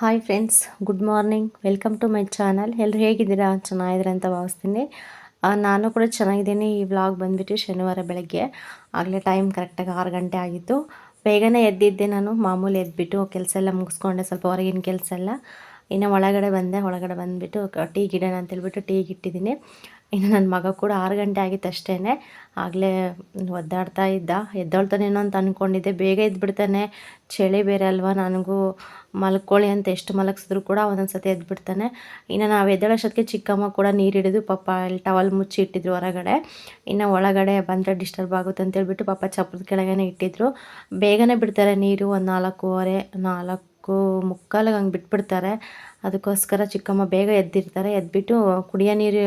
Hi friends, good morning. Welcome to my channel. ಎಲ್ಲರೂ ಹೇಗಿದ್ದೀರಾ? ಚೆನ್ನಾಗಿದ್ದೀರಾ ಅಂತ ಭಾವಿಸ್ತೀನಿ. ನಾನು ಕೂಡ ಚೆನ್ನಾಗಿದ್ದೀನಿ. ಈ ವ್ಲಾಗ್ ಬಂದುಬಿಟ್ಟು ಶನಿವಾರ ಬೆಳಗ್ಗೆ. ಆಗಲೇ ಟೈಮ್ ಕರೆಕ್ಟಾಗಿ ಆರು ಗಂಟೆ ಆಗಿತ್ತು. ಬೇಗನೆ ಎದ್ದಿದ್ದೆ ನಾನು. ಮಾಮೂಲಿ ಎದ್ದುಬಿಟ್ಟು ಕೆಲಸ ಎಲ್ಲ ಮುಗಿಸ್ಕೊಂಡೆ. ಸ್ವಲ್ಪ ಹೊರಗಿನ ಕೆಲಸ ಎಲ್ಲ. ಇನ್ನು ಒಳಗಡೆ ಬಂದೆ, ಒಳಗಡೆ ಬಂದುಬಿಟ್ಟು ಟೀ ಗಿಡನ ಅಂತೇಳ್ಬಿಟ್ಟು ಟೀ ಇಟ್ಟಿದ್ದೀನಿ ಇನ್ನು ನನ್ನ ಮಗ ಕೂಡ ಆರು ಗಂಟೆ ಆಗಿತ್ತು ಅಷ್ಟೇ ಆಗಲೇ ಒದ್ದಾಡ್ತಾ ಇದ್ದ. ಎದ್ದೊಳ್ತಾನೇನೋ ಅಂತ ಅಂದ್ಕೊಂಡಿದ್ದೆ ಬೇಗ ಎದ್ಬಿಡ್ತಾನೆ. ಚಳಿ ಬೇರೆ ಅಲ್ವಾ? ನನಗೂ ಮಲ್ಕೊಳ್ಳಿ ಅಂತ ಎಷ್ಟು ಮಲಗಿಸಿದ್ರು ಕೂಡ ಒಂದೊಂದು ಸತಿ ಎದ್ಬಿಡ್ತಾನೆ. ಇನ್ನು ನಾವು ಎದ್ದೇಳೋಷ್ಟೊತ್ತಿಗೆ ಚಿಕ್ಕಮ್ಮ ಕೂಡ ನೀರು ಹಿಡಿದು ಪಾಪ ಅಲ್ಲಿ ಟವಲ್ ಮುಚ್ಚಿ ಇಟ್ಟಿದ್ರು ಹೊರಗಡೆ. ಇನ್ನು ಒಳಗಡೆ ಬಂದರೆ ಡಿಸ್ಟರ್ಬ್ ಆಗುತ್ತೆ ಅಂತೇಳ್ಬಿಟ್ಟು ಪಾಪ ಚಪ್ಪರದ ಕೆಳಗೇ ಇಟ್ಟಿದ್ರು. ಬೇಗನೆ ಬಿಡ್ತಾರೆ ನೀರು ಒಂದು ನಾಲ್ಕೂವರೆ, ನಾಲ್ಕು ಮುಕ್ಕಾಲಿಗೆ ಹಂಗೆ ಬಿಟ್ಬಿಡ್ತಾರೆ. ಅದಕ್ಕೋಸ್ಕರ ಚಿಕ್ಕಮ್ಮ ಬೇಗ ಎದ್ದಿರ್ತಾರೆ. ಎದ್ಬಿಟ್ಟು ಕುಡಿಯೋ ನೀರು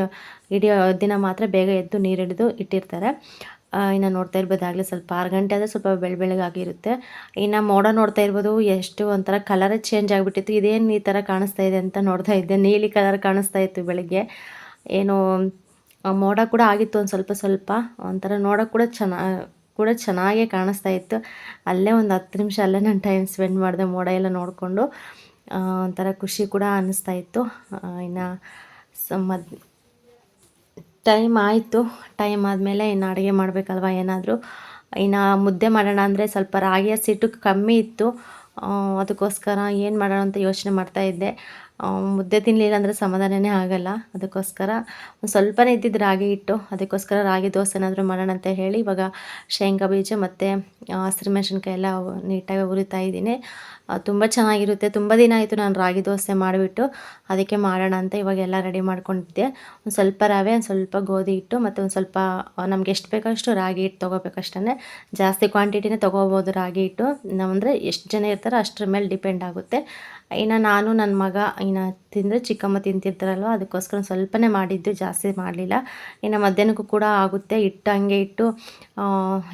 ಹಿಡಿಯೋ ದಿನ ಮಾತ್ರ ಬೇಗ ಎದ್ದು ನೀರು ಹಿಡಿದು ಇಟ್ಟಿರ್ತಾರೆ. ಇನ್ನು ನೋಡ್ತಾ ಇರ್ಬೋದು ಆಗಲೇ ಸ್ವಲ್ಪ ಆರು ಗಂಟೆ ಆದರೆ ಸ್ವಲ್ಪ ಬೆಳ ಬೆಳಗಾಗಿರುತ್ತೆ. ಇನ್ನು ಮೋಡ ನೋಡ್ತಾ ಇರ್ಬೋದು. ಎಷ್ಟು ಒಂಥರ ಕಲರೇ ಚೇಂಜ್ ಆಗಿಬಿಟ್ಟಿತ್ತು. ಇದೇನು ಈ ಥರ ಕಾಣಿಸ್ತಾ ಇದೆ ಅಂತ ನೋಡ್ತಾ ಇದ್ದೆ. ನೀಲಿ ಕಲರ್ ಕಾಣಿಸ್ತಾ ಇತ್ತು ಬೆಳಗ್ಗೆ. ಏನು ಮೋಡ ಕೂಡ ಆಗಿತ್ತು ಒಂದು ಸ್ವಲ್ಪ ಸ್ವಲ್ಪ. ಒಂಥರ ನೋಡೋಕೆ ಕೂಡ ಚೆನ್ನಾಗಿ ಕೂಡ ಚೆನ್ನಾಗೇ ಕಾಣಿಸ್ತಾ ಇತ್ತು. ಅಲ್ಲೇ ಒಂದು ಹತ್ತು ನಿಮಿಷ ಅಲ್ಲೇ ನಾನು ಟೈಮ್ ಸ್ಪೆಂಡ್ ಮಾಡಿದೆ ಮೋಡ ಎಲ್ಲ ನೋಡಿಕೊಂಡು ಒಂಥರ ಖುಷಿ ಕೂಡ ಅನ್ನಿಸ್ತಾ ಇತ್ತು. ಇನ್ನು ಮದ್ ಟೈಮ್ ಆಯಿತು. ಟೈಮ್ ಆದಮೇಲೆ ಇನ್ನು ಅಡುಗೆ ಮಾಡಬೇಕಲ್ವ ಏನಾದರೂ? ಇನ್ನು ಮುದ್ದೆ ಮಾಡೋಣ ಅಂದರೆ ಸ್ವಲ್ಪ ರಾಗಿಯ ಸಿಟ್ಟು ಕಮ್ಮಿ ಇತ್ತು. ಅದಕ್ಕೋಸ್ಕರ ಏನು ಮಾಡೋಣ ಅಂತ ಯೋಚನೆ ಮಾಡ್ತಾ ಇದ್ದೆ. ಆ, ಮುದ್ದೆ ತಿನ್ನಲಿಲ್ಲ ಅಂದರೆ ಸಮಾಧಾನನೇ ಆಗಲ್ಲ. ಅದಕ್ಕೋಸ್ಕರ ಒಂದು ಸ್ವಲ್ಪನೇ ಇದ್ದಿದ್ದು ರಾಗಿ ಹಿಟ್ಟು, ಅದಕ್ಕೋಸ್ಕರ ರಾಗಿ ದೋಸೆ ಏನಾದರೂ ಮಾಡೋಣ ಅಂತ ಹೇಳಿ ಇವಾಗ ಶೇಂಗಾ ಬೀಜ ಮತ್ತು ಹಸಿರು ಮೆಣಸಿನ್ಕಾಯಿ ಎಲ್ಲ ನೀಟಾಗಿ ಉರಿತಾ ಇದ್ದೀನಿ. ತುಂಬ ಚೆನ್ನಾಗಿರುತ್ತೆ. ತುಂಬ ದಿನ ಆಯಿತು ನಾನು ರಾಗಿ ದೋಸೆ ಮಾಡಿಬಿಟ್ಟು ಅದಕ್ಕೆ ಮಾಡೋಣ ಅಂತ ಇವಾಗೆಲ್ಲ ರೆಡಿ ಮಾಡ್ಕೊಂಡಿದ್ದೆ. ಒಂದು ಸ್ವಲ್ಪ ರವೆ, ಒಂದು ಸ್ವಲ್ಪ ಗೋಧಿ ಹಿಟ್ಟು ಮತ್ತು ಒಂದು ಸ್ವಲ್ಪ ನಮ್ಗೆ ಎಷ್ಟು ಬೇಕಷ್ಟು ರಾಗಿ ಹಿಟ್ಟು ತೊಗೋಬೇಕಷ್ಟೇ ಜಾಸ್ತಿ ಕ್ವಾಂಟಿಟಿನೇ ತೊಗೋಬೋದು ರಾಗಿ ಹಿಟ್ಟು. ಅಂದರೆ ಎಷ್ಟು ಜನ ಇರ್ತಾರೋ ಅಷ್ಟರ ಮೇಲೆ ಡಿಪೆಂಡ್ ಆಗುತ್ತೆ. ಇನ್ನು ನಾನು ನನ್ನ ಮಗ, ಇನ್ನು ತಿಂದರೆ ಚಿಕ್ಕಮ್ಮ ತಿಂತಿರ್ತಾರಲ್ವ, ಅದಕ್ಕೋಸ್ಕರ ಸ್ವಲ್ಪನೇ ಮಾಡಿದ್ದು ಜಾಸ್ತಿ ಮಾಡಲಿಲ್ಲ. ಇನ್ನು ಮಧ್ಯಾಹ್ನಕ್ಕೂ ಕೂಡ ಆಗುತ್ತೆ, ಇಟ್ಟು ಹಂಗೆ ಇಟ್ಟು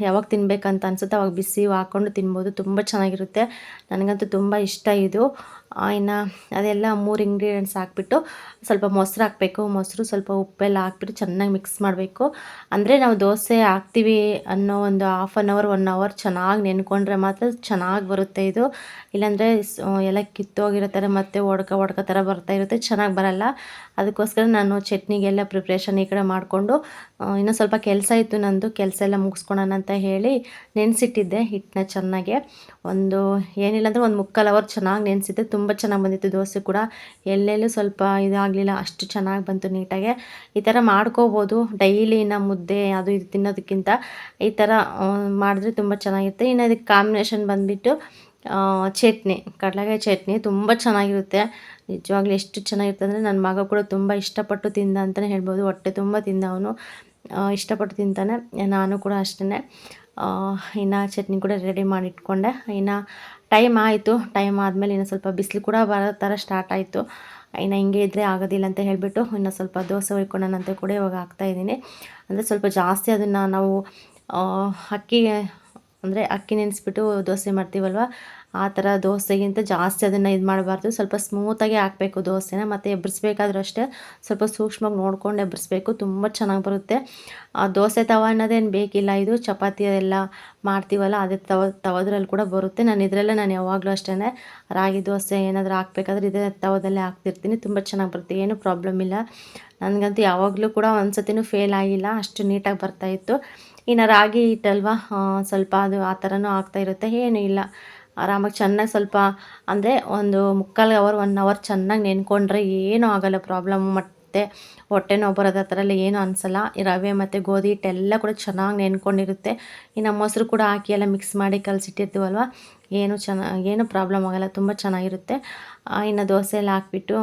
ಯಾವಾಗ ತಿನ್ಬೇಕಂತ ಅನ್ಸುತ್ತೆ ಅವಾಗ ಬಿಸಿ ಹಾಕ್ಕೊಂಡು ತಿನ್ಬೋದು. ತುಂಬ ಚೆನ್ನಾಗಿರುತ್ತೆ. ನನಗಂತೂ ತುಂಬ ಇಷ್ಟ ಇದು. ಇನ್ನು ಅದೆಲ್ಲ ಮೂರು ಇಂಗ್ರೀಡಿಯೆಂಟ್ಸ್ ಹಾಕ್ಬಿಟ್ಟು ಸ್ವಲ್ಪ ಮೊಸರು ಹಾಕಬೇಕು. ಮೊಸರು ಸ್ವಲ್ಪ ಉಪ್ಪೆಲ್ಲ ಹಾಕ್ಬಿಟ್ಟು ಚೆನ್ನಾಗಿ ಮಿಕ್ಸ್ ಮಾಡಬೇಕು. ಅಂದರೆ ನಾವು ದೋಸೆ ಹಾಕ್ತೀವಿ ಅನ್ನೋ ಒಂದು half an hour one hour ಚೆನ್ನಾಗಿ ನೆನ್ಕೊಂಡ್ರೆ ಮಾತ್ರ ಚೆನ್ನಾಗಿ ಬರುತ್ತೆ ಇದು. ಇಲ್ಲಾಂದರೆ ಎಲ್ಲ ಕಿತ್ತೋಗಿರೋ ಥರ ಮತ್ತೆ ಒಡ್ಕ ಒಡ್ಕ ಥರ ಬರ್ತಾ ಇರುತ್ತೆ. ಚೆನ್ನಾಗಿ ಬರಲ್ಲ. ಅದಕ್ಕೋಸ್ಕರ ನಾನು ಚಟ್ನಿಗೆಲ್ಲ ಪ್ರಿಪ್ರೇಷನ್ ಈ ಕಡೆ ಮಾಡಿಕೊಂಡು ಇನ್ನೂ ಸ್ವಲ್ಪ ಕೆಲಸ ಇತ್ತು ನಂದು. ಕೆಲಸ ಎಲ್ಲ ಮುಗಿಸ್ಕೊಳೋಣ ಅಂತ ಹೇಳಿ ನೆನೆಸಿಟ್ಟಿದ್ದೆ ಹಿಟ್ಟನ್ನ ಚೆನ್ನಾಗೆ. ಒಂದು ಏನಿಲ್ಲ ಅಂದರೆ ಒಂದು ಮುಕ್ಕಾಲು ಅವರ್ ಚೆನ್ನಾಗಿ ನೆನೆಸಿದ್ದೆ. ತುಂಬ ಚೆನ್ನಾಗಿ ಬಂದಿತ್ತು ದೋಸೆ ಕೂಡ. ಎಲ್ಲೆಲ್ಲೂ ಸ್ವಲ್ಪ ಇದಾಗಲಿಲ್ಲ, ಅಷ್ಟು ಚೆನ್ನಾಗಿ ಬಂತು ನೀಟಾಗೆ. ಈ ಥರ ಮಾಡ್ಕೋಬೋದು, ಡೈಲಿ ಇನ್ನು ಮುದ್ದೆ ಅದು ಇದು ತಿನ್ನೋದಕ್ಕಿಂತ. ಈ ಥರ ಮಾಡಿದ್ರೆ ತುಂಬ ಚೆನ್ನಾಗಿರುತ್ತೆ. ಇನ್ನು ಅದಕ್ಕೆ ಕಾಂಬಿನೇಷನ್ ಬಂದುಬಿಟ್ಟು ಚಟ್ನಿ, ಕಡಲೆಕಾಯಿ ಚಟ್ನಿ ತುಂಬ ಚೆನ್ನಾಗಿರುತ್ತೆ. ನಿಜವಾಗ್ಲೂ ಎಷ್ಟು ಚೆನ್ನಾಗಿರುತ್ತೆ ಅಂದರೆ ನನ್ನ ಮಗ ಕೂಡ ತುಂಬ ಇಷ್ಟಪಟ್ಟು ತಿಂದ ಅಂತಲೇ ಹೇಳ್ಬೋದು. ಹೊಟ್ಟೆ ತುಂಬ ತಿಂದ ಅವನು ಇಷ್ಟಪಟ್ಟು ತಿಂತಾನೆ. ನಾನು ಕೂಡ ಅಷ್ಟೇ ಇನ್ನು ಚಟ್ನಿ ಕೂಡ ರೆಡಿ ಮಾಡಿ ಇಟ್ಕೊಂಡೆ ಇನ್ನು ಟೈಮ್ ಆಯಿತು ಟೈಮ್ ಆದಮೇಲೆ ಇನ್ನು ಸ್ವಲ್ಪ ಬಿಸಿಲು ಕೂಡ ಬರೋ ಥರ ಸ್ಟಾರ್ಟ್ ಆಯಿತು. ಇನ್ನು ಹಿಂಗೆ ಇದ್ದರೆ ಆಗೋದಿಲ್ಲ ಅಂತ ಹೇಳಿಬಿಟ್ಟು ಇನ್ನು ಸ್ವಲ್ಪ ದೋಸೆ ಹೊಯ್ಕೊಳ್ಳೋಣ ಅಂತ ಕೂಡ ಇವಾಗ ಹಾಕ್ತಾಯಿದ್ದೀನಿ ಅಂದರೆ ಸ್ವಲ್ಪ ಜಾಸ್ತಿ ಅದನ್ನು ನಾವು ಅಕ್ಕಿ ಅಂದರೆ ಅಕ್ಕಿ ನೆನೆಸ್ಬಿಟ್ಟು ದೋಸೆ ಮಾಡ್ತೀವಲ್ವ? ಆ ಥರ ದೋಸೆಗಿಂತ ಜಾಸ್ತಿ ಅದನ್ನು ಇದು ಮಾಡಬಾರ್ದು. ಸ್ವಲ್ಪ ಸ್ಮೂತಾಗಿ ಹಾಕಬೇಕು ದೋಸೆನ. ಮತ್ತು ಎಬ್ಬರಿಸ್ಬೇಕಾದ್ರೂ ಅಷ್ಟೇ ಸ್ವಲ್ಪ ಸೂಕ್ಷ್ಮವಾಗಿ ನೋಡ್ಕೊಂಡು ಎಬ್ಬರಿಸ್ಬೇಕು ತುಂಬ ಚೆನ್ನಾಗಿ ಬರುತ್ತೆ. ಆ ದೋಸೆ ತವ ಅನ್ನೋದೇನು ಬೇಕಿಲ್ಲ. ಇದು ಚಪಾತಿ ಎಲ್ಲ ಮಾಡ್ತೀವಲ್ಲ, ಅದೇ ತವ, ತವದ್ರಲ್ಲಿ ಕೂಡ ಬರುತ್ತೆ. ನಾನು ಇದರಲ್ಲೇ ನಾನು ಯಾವಾಗಲೂ ಅಷ್ಟೇ ರಾಗಿ ದೋಸೆ ಏನಾದರೂ ಹಾಕ್ಬೇಕಾದ್ರೆ ಇದೇ ತವದಲ್ಲೇ ಹಾಕ್ತಿರ್ತೀನಿ. ತುಂಬ ಚೆನ್ನಾಗಿ ಬರುತ್ತೆ. ಏನೂ ಪ್ರಾಬ್ಲಮ್ ಇಲ್ಲ. ನನಗಂತೂ ಯಾವಾಗಲೂ ಕೂಡ ಒಂದು ಸತಿನೂ ಫೇಲ್ ಆಗಿಲ್ಲ. ಅಷ್ಟು ನೀಟಾಗಿ ಬರ್ತಾಯಿತ್ತು ಇನ್ನು ರಾಗಿ ಹಿಟ್ಟಲ್ವಾ? ಸ್ವಲ್ಪ ಅದು ಆ ಥರನೂ ಆಗ್ತಾ ಇರುತ್ತೆ. ಏನೂ ಇಲ್ಲ. ಆರಾಮಾಗಿ ಚೆನ್ನಾಗಿ ಸ್ವಲ್ಪ, ಅಂದರೆ ಒಂದು ಮುಕ್ಕಾಲು ಅವರ್, ಒನ್ ಅವರ್ ಚೆನ್ನಾಗಿ ನೆನ್ಕೊಂಡ್ರೆ ಏನೂ ಆಗೋಲ್ಲ ಪ್ರಾಬ್ಲಮ್ ಮತ್ತು ಹೊಟ್ಟೆ ನೋವು ಬರೋದು ಆ ಥರ ಏನೂ ಅನಿಸಲ್ಲ. ರವೆ ಮತ್ತು ಗೋಧಿ ಹಿಟ್ಟೆಲ್ಲ ಕೂಡ ಚೆನ್ನಾಗಿ ನೆನ್ಕೊಂಡಿರುತ್ತೆ. ಇನ್ನು ಮೊಸರು ಕೂಡ ಹಾಕಿ ಎಲ್ಲ ಮಿಕ್ಸ್ ಮಾಡಿ ಕಲಸಿಟ್ಟಿರ್ತೀವಲ್ವ? ಏನು ಚೆನ್ನಾಗಿ ಏನೂ ಪ್ರಾಬ್ಲಮ್ ಆಗೋಲ್ಲ. ತುಂಬ ಚೆನ್ನಾಗಿರುತ್ತೆ. ಇನ್ನು ದೋಸೆ ಎಲ್ಲ ಹಾಕ್ಬಿಟ್ಟು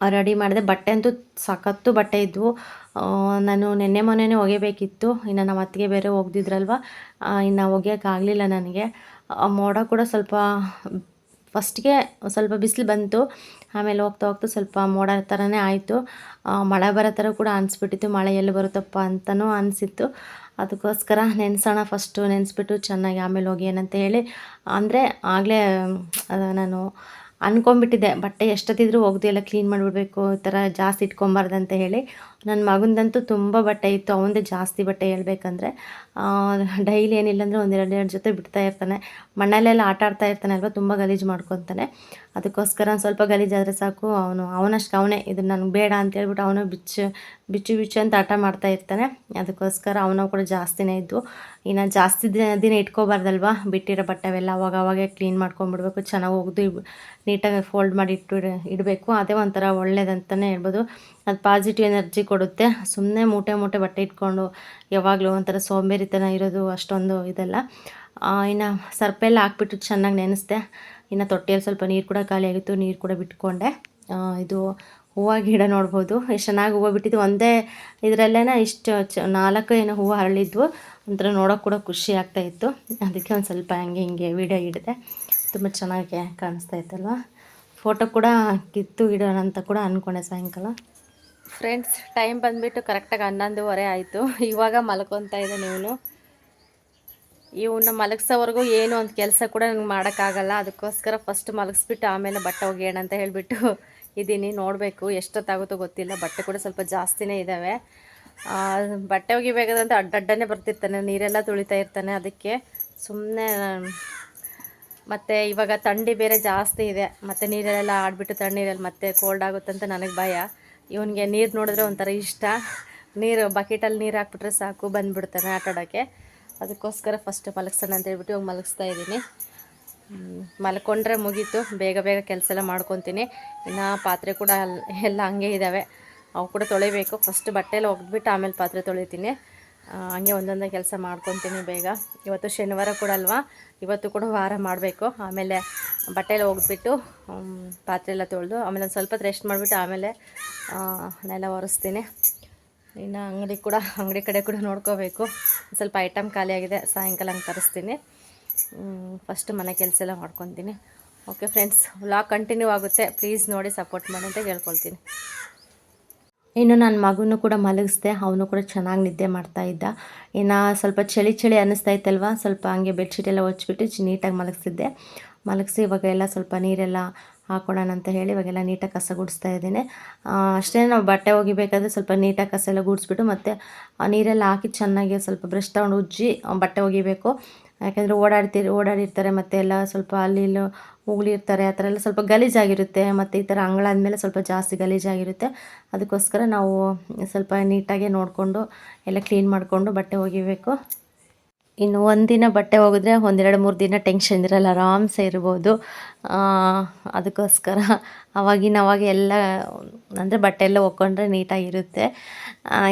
ರೆಡಿ ಮಾಡಿದೆ. ಬಟ್ಟೆ ಅಂತೂ ಸಖತ್ತು ಬಟ್ಟೆ ಇದ್ವು. ನಾನು ನಿನ್ನೆ ಮೊನ್ನೆನೇ ಒಗೆಯಬೇಕಿತ್ತು ಇನ್ನು ನಮ್ಮ ಅತ್ತಿಗೆ ಬೇರೆ ಹೋಗ್ದಿದ್ರಲ್ವ ಇನ್ನು ಒಗೆಯೋಕ್ಕಾಗಲಿಲ್ಲ ನನಗೆ. ಮೋಡ ಕೂಡ ಸ್ವಲ್ಪ ಫಸ್ಟ್ಗೆ ಸ್ವಲ್ಪ ಬಿಸಿಲು ಬಂತು. ಆಮೇಲೆ ಹೋಗ್ತಾ ಹೋಗ್ತಾ ಸ್ವಲ್ಪ ಮೋಡ ಥರನೇ ಆಯಿತು. ಮಳೆ ಬರೋ ಥರ ಕೂಡ ಅನಿಸ್ಬಿಟ್ಟಿತ್ತು. ಮಳೆ ಎಲ್ಲಿ ಬರುತ್ತಪ್ಪ ಅಂತಲೂ ಅನಿಸಿತ್ತು. ಅದಕ್ಕೋಸ್ಕರ ನೆನೆಸೋಣ ಫಸ್ಟು, ನೆನೆಸ್ಬಿಟ್ಟು ಚೆನ್ನಾಗಿ ಆಮೇಲೆ ಹೋಗಿ ಏನಂತ ಹೇಳಿ. ಅಂದರೆ ಆಗಲೇ ನಾನು ಅನ್ಕೊಂಬಿಟ್ಟಿದ್ದೆ ಬಟ್ಟೆ ಎಷ್ಟೊತ್ತಿದ್ರೂ ಒಗ್ದು ಎಲ್ಲ ಕ್ಲೀನ್ ಮಾಡಿಬಿಡ್ಬೇಕು, ಈ ಥರ ಜಾಸ್ತಿ ಇಟ್ಕೊಂಬಾರ್ದಂತ ಹೇಳಿ. ನನ್ನ ಮಗಂದಂತೂ ತುಂಬ ಬಟ್ಟೆ ಇತ್ತು ಅವನದೇ ಜಾಸ್ತಿ ಬಟ್ಟೆ ಹೇಳ್ಬೇಕಂದ್ರೆ ಡೈಲಿ ಏನಿಲ್ಲ ಅಂದರೆ ಒಂದೆರಡು ಎರಡು ಜೊತೆ ಬಿಡ್ತಾ ಇರ್ತಾನೆ. ಮಣ್ಣಲ್ಲೆಲ್ಲ ಆಟ ಆಡ್ತಾ ಇರ್ತಾನೆ ಅಲ್ವಾ, ತುಂಬ ಗಲೀಜು ಮಾಡ್ಕೊತಾನೆ. ಅದಕ್ಕೋಸ್ಕರ ಸ್ವಲ್ಪ ಗಲೀಜಾದರೆ ಸಾಕು, ಅವನು, ಅವನಷ್ಟು, ಅವನೇ, ಇದು ನನಗೆ ಬೇಡ ಅಂತ ಹೇಳ್ಬಿಟ್ಟು ಅವನು ಬಿಚ್ಚು ಬಿಚ್ಚು ಬಿಚ್ಚು ಅಂತ ಆಟ ಮಾಡ್ತಾ ಇರ್ತಾನೆ. ಅದಕ್ಕೋಸ್ಕರ ಅವನು ಕೂಡ ಜಾಸ್ತಿನೇ ಇದ್ದು. ಇನ್ನು ಜಾಸ್ತಿ ದಿನ ದಿನ ಇಟ್ಕೋಬಾರ್ದಲ್ವಾ, ಬಿಟ್ಟಿರೋ ಬಟ್ಟೆ ಅವೆಲ್ಲ ಅವಾಗ ಅವಾಗೆ ಕ್ಲೀನ್ ಮಾಡ್ಕೊಂಡ್ಬಿಡ್ಬೇಕು ಚೆನ್ನಾಗಿ ಒಗೆದು ನೀಟಾಗಿ ಫೋಲ್ಡ್ ಮಾಡಿ ಇಟ್ಟು ಇಡಬೇಕು. ಅದೇ ಒಂಥರ ಒಳ್ಳೇದಂತಲೇ ಹೇಳ್ಬೋದು. ಅದು ಪಾಸಿಟಿವ್ ಎನರ್ಜಿ ಕೊಡುತ್ತೆ. ಸುಮ್ಮನೆ ಮೂಟೆ ಮೂಟೆ ಬಟ್ಟೆ ಇಟ್ಕೊಂಡು ಯಾವಾಗಲೂ ಒಂಥರ ಸೋಂಬೇರಿತನ ಇರೋದು ಅಷ್ಟೊಂದು ಇದೆಲ್ಲ. ಇನ್ನು ಸರ್ಪೆಲ್ಲ ಹಾಕ್ಬಿಟ್ಟು ಚೆನ್ನಾಗಿ ನೆನೆಸ್ದೆ. ಇನ್ನು ತೊಟ್ಟೆಯಲ್ಲಿ ಸ್ವಲ್ಪ ನೀರು ಕೂಡ ಖಾಲಿ ಆಗಿತ್ತು, ನೀರು ಕೂಡ ಬಿಟ್ಕೊಂಡೆ. ಇದು ಹೂವು, ಗಿಡ ನೋಡ್ಬೋದು. ಎಷ್ಟು ಚೆನ್ನಾಗಿ ಹೂವು ಬಿಟ್ಟಿದ್ದು. ಒಂದೇ ಇದರಲ್ಲೇ ಇಷ್ಟು ಚ, ನಾಲ್ಕು ಏನೋ ಹೂವು ಅರಳಿದ್ವು ಒಂಥರ ನೋಡೋಕೆ ಕೂಡ ಖುಷಿ ಆಗ್ತಾ ಇತ್ತು. ಅದಕ್ಕೆ ಒಂದು ಸ್ವಲ್ಪ ಹಂಗೆ ಹಿಂಗೆ ವೀಡಿಯೋ ಹಿಡಿದೆ. ತುಂಬ ಚೆನ್ನಾಗಿ ಕಾಣಿಸ್ತಾ ಇತ್ತಲ್ವ? ಫೋಟೋ ಕೂಡ ಕಿತ್ತು ಇಡೋಣ ಅಂತ ಕೂಡ ಅಂದ್ಕೊಂಡೆ ಸಾಯಂಕಾಲ. ಫ್ರೆಂಡ್ಸ್ ಟೈಮ್ ಬಂದುಬಿಟ್ಟು ಕರೆಕ್ಟಾಗಿ ಹನ್ನೊಂದುವರೆ ಆಯಿತು. ಇವಾಗ ಮಲ್ಕೊತಾ ಇದೆ ಇವನು. ಇವನ್ನ ಮಲಗಿಸೋವರೆಗೂ ಏನು ಒಂದು ಕೆಲಸ ಕೂಡ ನನಗೆ ಮಾಡೋಕ್ಕಾಗಲ್ಲ. ಅದಕ್ಕೋಸ್ಕರ ಫಸ್ಟ್ ಮಲಗಿಸ್ಬಿಟ್ಟು ಆಮೇಲೆ ಬಟ್ಟೆ ಒಗೆಯೋಣ ಅಂತ ಹೇಳಿಬಿಟ್ಟು ಇದ್ದೀನಿ ನೋಡಬೇಕು ಎಷ್ಟೊತ್ತಾಗುತ್ತೋ ಗೊತ್ತಿಲ್ಲ. ಬಟ್ಟೆ ಕೂಡ ಸ್ವಲ್ಪ ಜಾಸ್ತಿನೇ ಇದ್ದಾವೆ ಬಟ್ಟೆ ಒಗಿಬೇಕಾದಂತ ಅಡ್ಡಡ್ಡನೇ ಬರ್ತಿರ್ತಾನೆ. ನೀರೆಲ್ಲ ತುಳಿತಾ ಇರ್ತಾನೆ ಅದಕ್ಕೆ. ಸುಮ್ಮನೆ ಮತ್ತು ಇವಾಗ ಥಂಡಿ ಬೇರೆ ಜಾಸ್ತಿ ಇದೆ. ಮತ್ತು ನೀರಲ್ಲೆಲ್ಲ ಆಡಿಬಿಟ್ಟು ತಣ್ಣೀರಲ್ಲಿ ಮತ್ತೆ ಕೋಲ್ಡ್ ಆಗುತ್ತಂತ ನನಗೆ ಭಯ. ಇವನಿಗೆ ನೀರು ನೋಡಿದ್ರೆ ಒಂಥರ ಇಷ್ಟ. ನೀರು, ಬಕೆಟಲ್ಲಿ ನೀರು ಹಾಕ್ಬಿಟ್ರೆ ಸಾಕು, ಬಂದುಬಿಡ್ತಾನೆ ಆಟಾಡೋಕ್ಕೆ ಅದಕ್ಕೋಸ್ಕರ ಫಸ್ಟ್ ಮಲಗಿಸೋಣ ಅಂತ ಹೇಳ್ಬಿಟ್ಟು ಇವಾಗ ಮಲಗಿಸ್ತಾ ಇದ್ದೀನಿ. ಮಲ್ಕೊಂಡ್ರೆ ಮುಗೀತು. ಬೇಗ ಬೇಗ ಕೆಲಸ ಎಲ್ಲ ಮಾಡ್ಕೊತೀನಿ. ಇನ್ನು ಪಾತ್ರೆ ಕೂಡ ಎಲ್ಲ ಹಂಗೆ ಇದ್ದಾವೆ ಅವು ಕೂಡ ತೊಳಿಬೇಕು. ಫಸ್ಟ್ ಬಟ್ಟೆಲ್ಲ ಒಗೆದ್ಬಿಟ್ಟು ಆಮೇಲೆ ಪಾತ್ರೆ ತೊಳಿತೀನಿ. ಹಂಗೆ ಒಂದೊಂದೇ ಕೆಲಸ ಮಾಡ್ಕೊತೀನಿ ಬೇಗ. ಇವತ್ತು ಶನಿವಾರ ಕೂಡ ಅಲ್ವಾ? ಇವತ್ತು ಕೂಡ ವಾರ ಮಾಡಬೇಕು. ಆಮೇಲೆ ಬಟ್ಟೆ ಎಲ್ಲ ಒಗೆದ್ಬಿಟ್ಟು ಪಾತ್ರೆ ಎಲ್ಲ ತೊಳೆದು, ಆಮೇಲೆ ಒಂದು ಸ್ವಲ್ಪ ರೆಸ್ಟ್ ಮಾಡಿಬಿಟ್ಟು ಆಮೇಲೆ ನೆಲ ಒರೆಸ್ತೀನಿ. ಇನ್ನು ಅಂಗಡಿ ಕೂಡ, ಅಂಗಡಿ ಕಡೆ ಕೂಡ ನೋಡ್ಕೋಬೇಕು. ಸ್ವಲ್ಪ ಐಟಮ್ ಖಾಲಿಯಾಗಿದೆ ಸಾಯಂಕಾಲ ಹಂಗೆ ತರಿಸ್ತೀನಿ. ಫಸ್ಟ್ ಮನೆ ಕೆಲಸ ಎಲ್ಲ ಮಾಡ್ಕೊತೀನಿ. ಓಕೆ ಫ್ರೆಂಡ್ಸ್ ವ್ಲಾಗ್ ಕಂಟಿನ್ಯೂ ಆಗುತ್ತೆ. ಪ್ಲೀಸ್ ನೋಡಿ ಸಪೋರ್ಟ್ ಮಾಡಿ ಅಂತ ಕೇಳ್ಕೊಳ್ತೀನಿ ಇನ್ನು ನನ್ನ ಮಗನೂ ಕೂಡ ಮಲಗಿಸ್ದೆ, ಅವನು ಕೂಡ ಚೆನ್ನಾಗಿ ನಿದ್ದೆ ಮಾಡ್ತಾ ಇದ್ದ. ಇನ್ನು ಸ್ವಲ್ಪ ಚಳಿ ಚಳಿ ಅನ್ನಿಸ್ತಾ ಇತ್ತಲ್ವ, ಸ್ವಲ್ಪ ಹಂಗೆ ಬೆಡ್ಶೀಟ್ ಎಲ್ಲ ಒಚ್ಚಿಬಿಟ್ಟು ನೀಟಾಗಿ ಮಲಗಿಸಿದ್ದೆ. ಮಲಗಿಸಿ ಇವಾಗ ಎಲ್ಲ ಸ್ವಲ್ಪ ನೀರೆಲ್ಲ ಹಾಕೋಣ ಅಂತ ಹೇಳಿ ಇವಾಗೆಲ್ಲ ನೀಟಾಗಿ ಕಸ ಗುಡಿಸ್ತಾ ಇದ್ದೀನಿ. ಅಷ್ಟೇ ನಾವು ಬಟ್ಟೆ ಒಗಿಬೇಕಾದ್ರೆ ಸ್ವಲ್ಪ ನೀಟಾಗಿ ಕಸ ಎಲ್ಲ ಗುಡಿಸ್ಬಿಟ್ಟು ಮತ್ತು ನೀರೆಲ್ಲ ಹಾಕಿ ಚೆನ್ನಾಗಿ ಸ್ವಲ್ಪ ಬ್ರಷ್ ತೊಗೊಂಡು ಉಜ್ಜಿ ಬಟ್ಟೆ ಒಗಿಬೇಕು. ಯಾಕೆಂದರೆ ಓಡಾಡ್ತೀರಿ ಓಡಾಡಿರ್ತಾರೆ ಮತ್ತು ಎಲ್ಲ ಸ್ವಲ್ಪ ಅಲ್ಲಿ ಇಲ್ಲಿ ಉಗುಳಿರ್ತಾರೆ ಆ ಥರ ಎಲ್ಲ ಸ್ವಲ್ಪ ಗಲೀಜಾಗಿರುತ್ತೆ ಮತ್ತು ಈ ಥರ ಅಂಗಳಾದ್ಮೇಲೆ ಸ್ವಲ್ಪ ಜಾಸ್ತಿ ಗಲೀಜಾಗಿರುತ್ತೆ. ಅದಕ್ಕೋಸ್ಕರ ನಾವು ಸ್ವಲ್ಪ ನೀಟಾಗಿ ನೋಡಿಕೊಂಡು ಎಲ್ಲ ಕ್ಲೀನ್ ಮಾಡಿಕೊಂಡು ಬಟ್ಟೆ ಒಗಿಬೇಕು. ಇನ್ನು ಒಂದಿನ ಬಟ್ಟೆ ಒಗೆದ್ರೆ ಒಂದೆರಡು ಮೂರು ದಿನ ಟೆನ್ಷನ್ ಇರಲ್ಲ ಆರಾಮ್ಸೆ ಇರ್ಬೋದು. ಅದಕ್ಕೋಸ್ಕರ ಅವಾಗಿನ ಅವಾಗ ಎಲ್ಲ, ಅಂದರೆ ಬಟ್ಟೆ ಎಲ್ಲ ಒಕ್ಕೊಂಡ್ರೆ ನೀಟಾಗಿರುತ್ತೆ.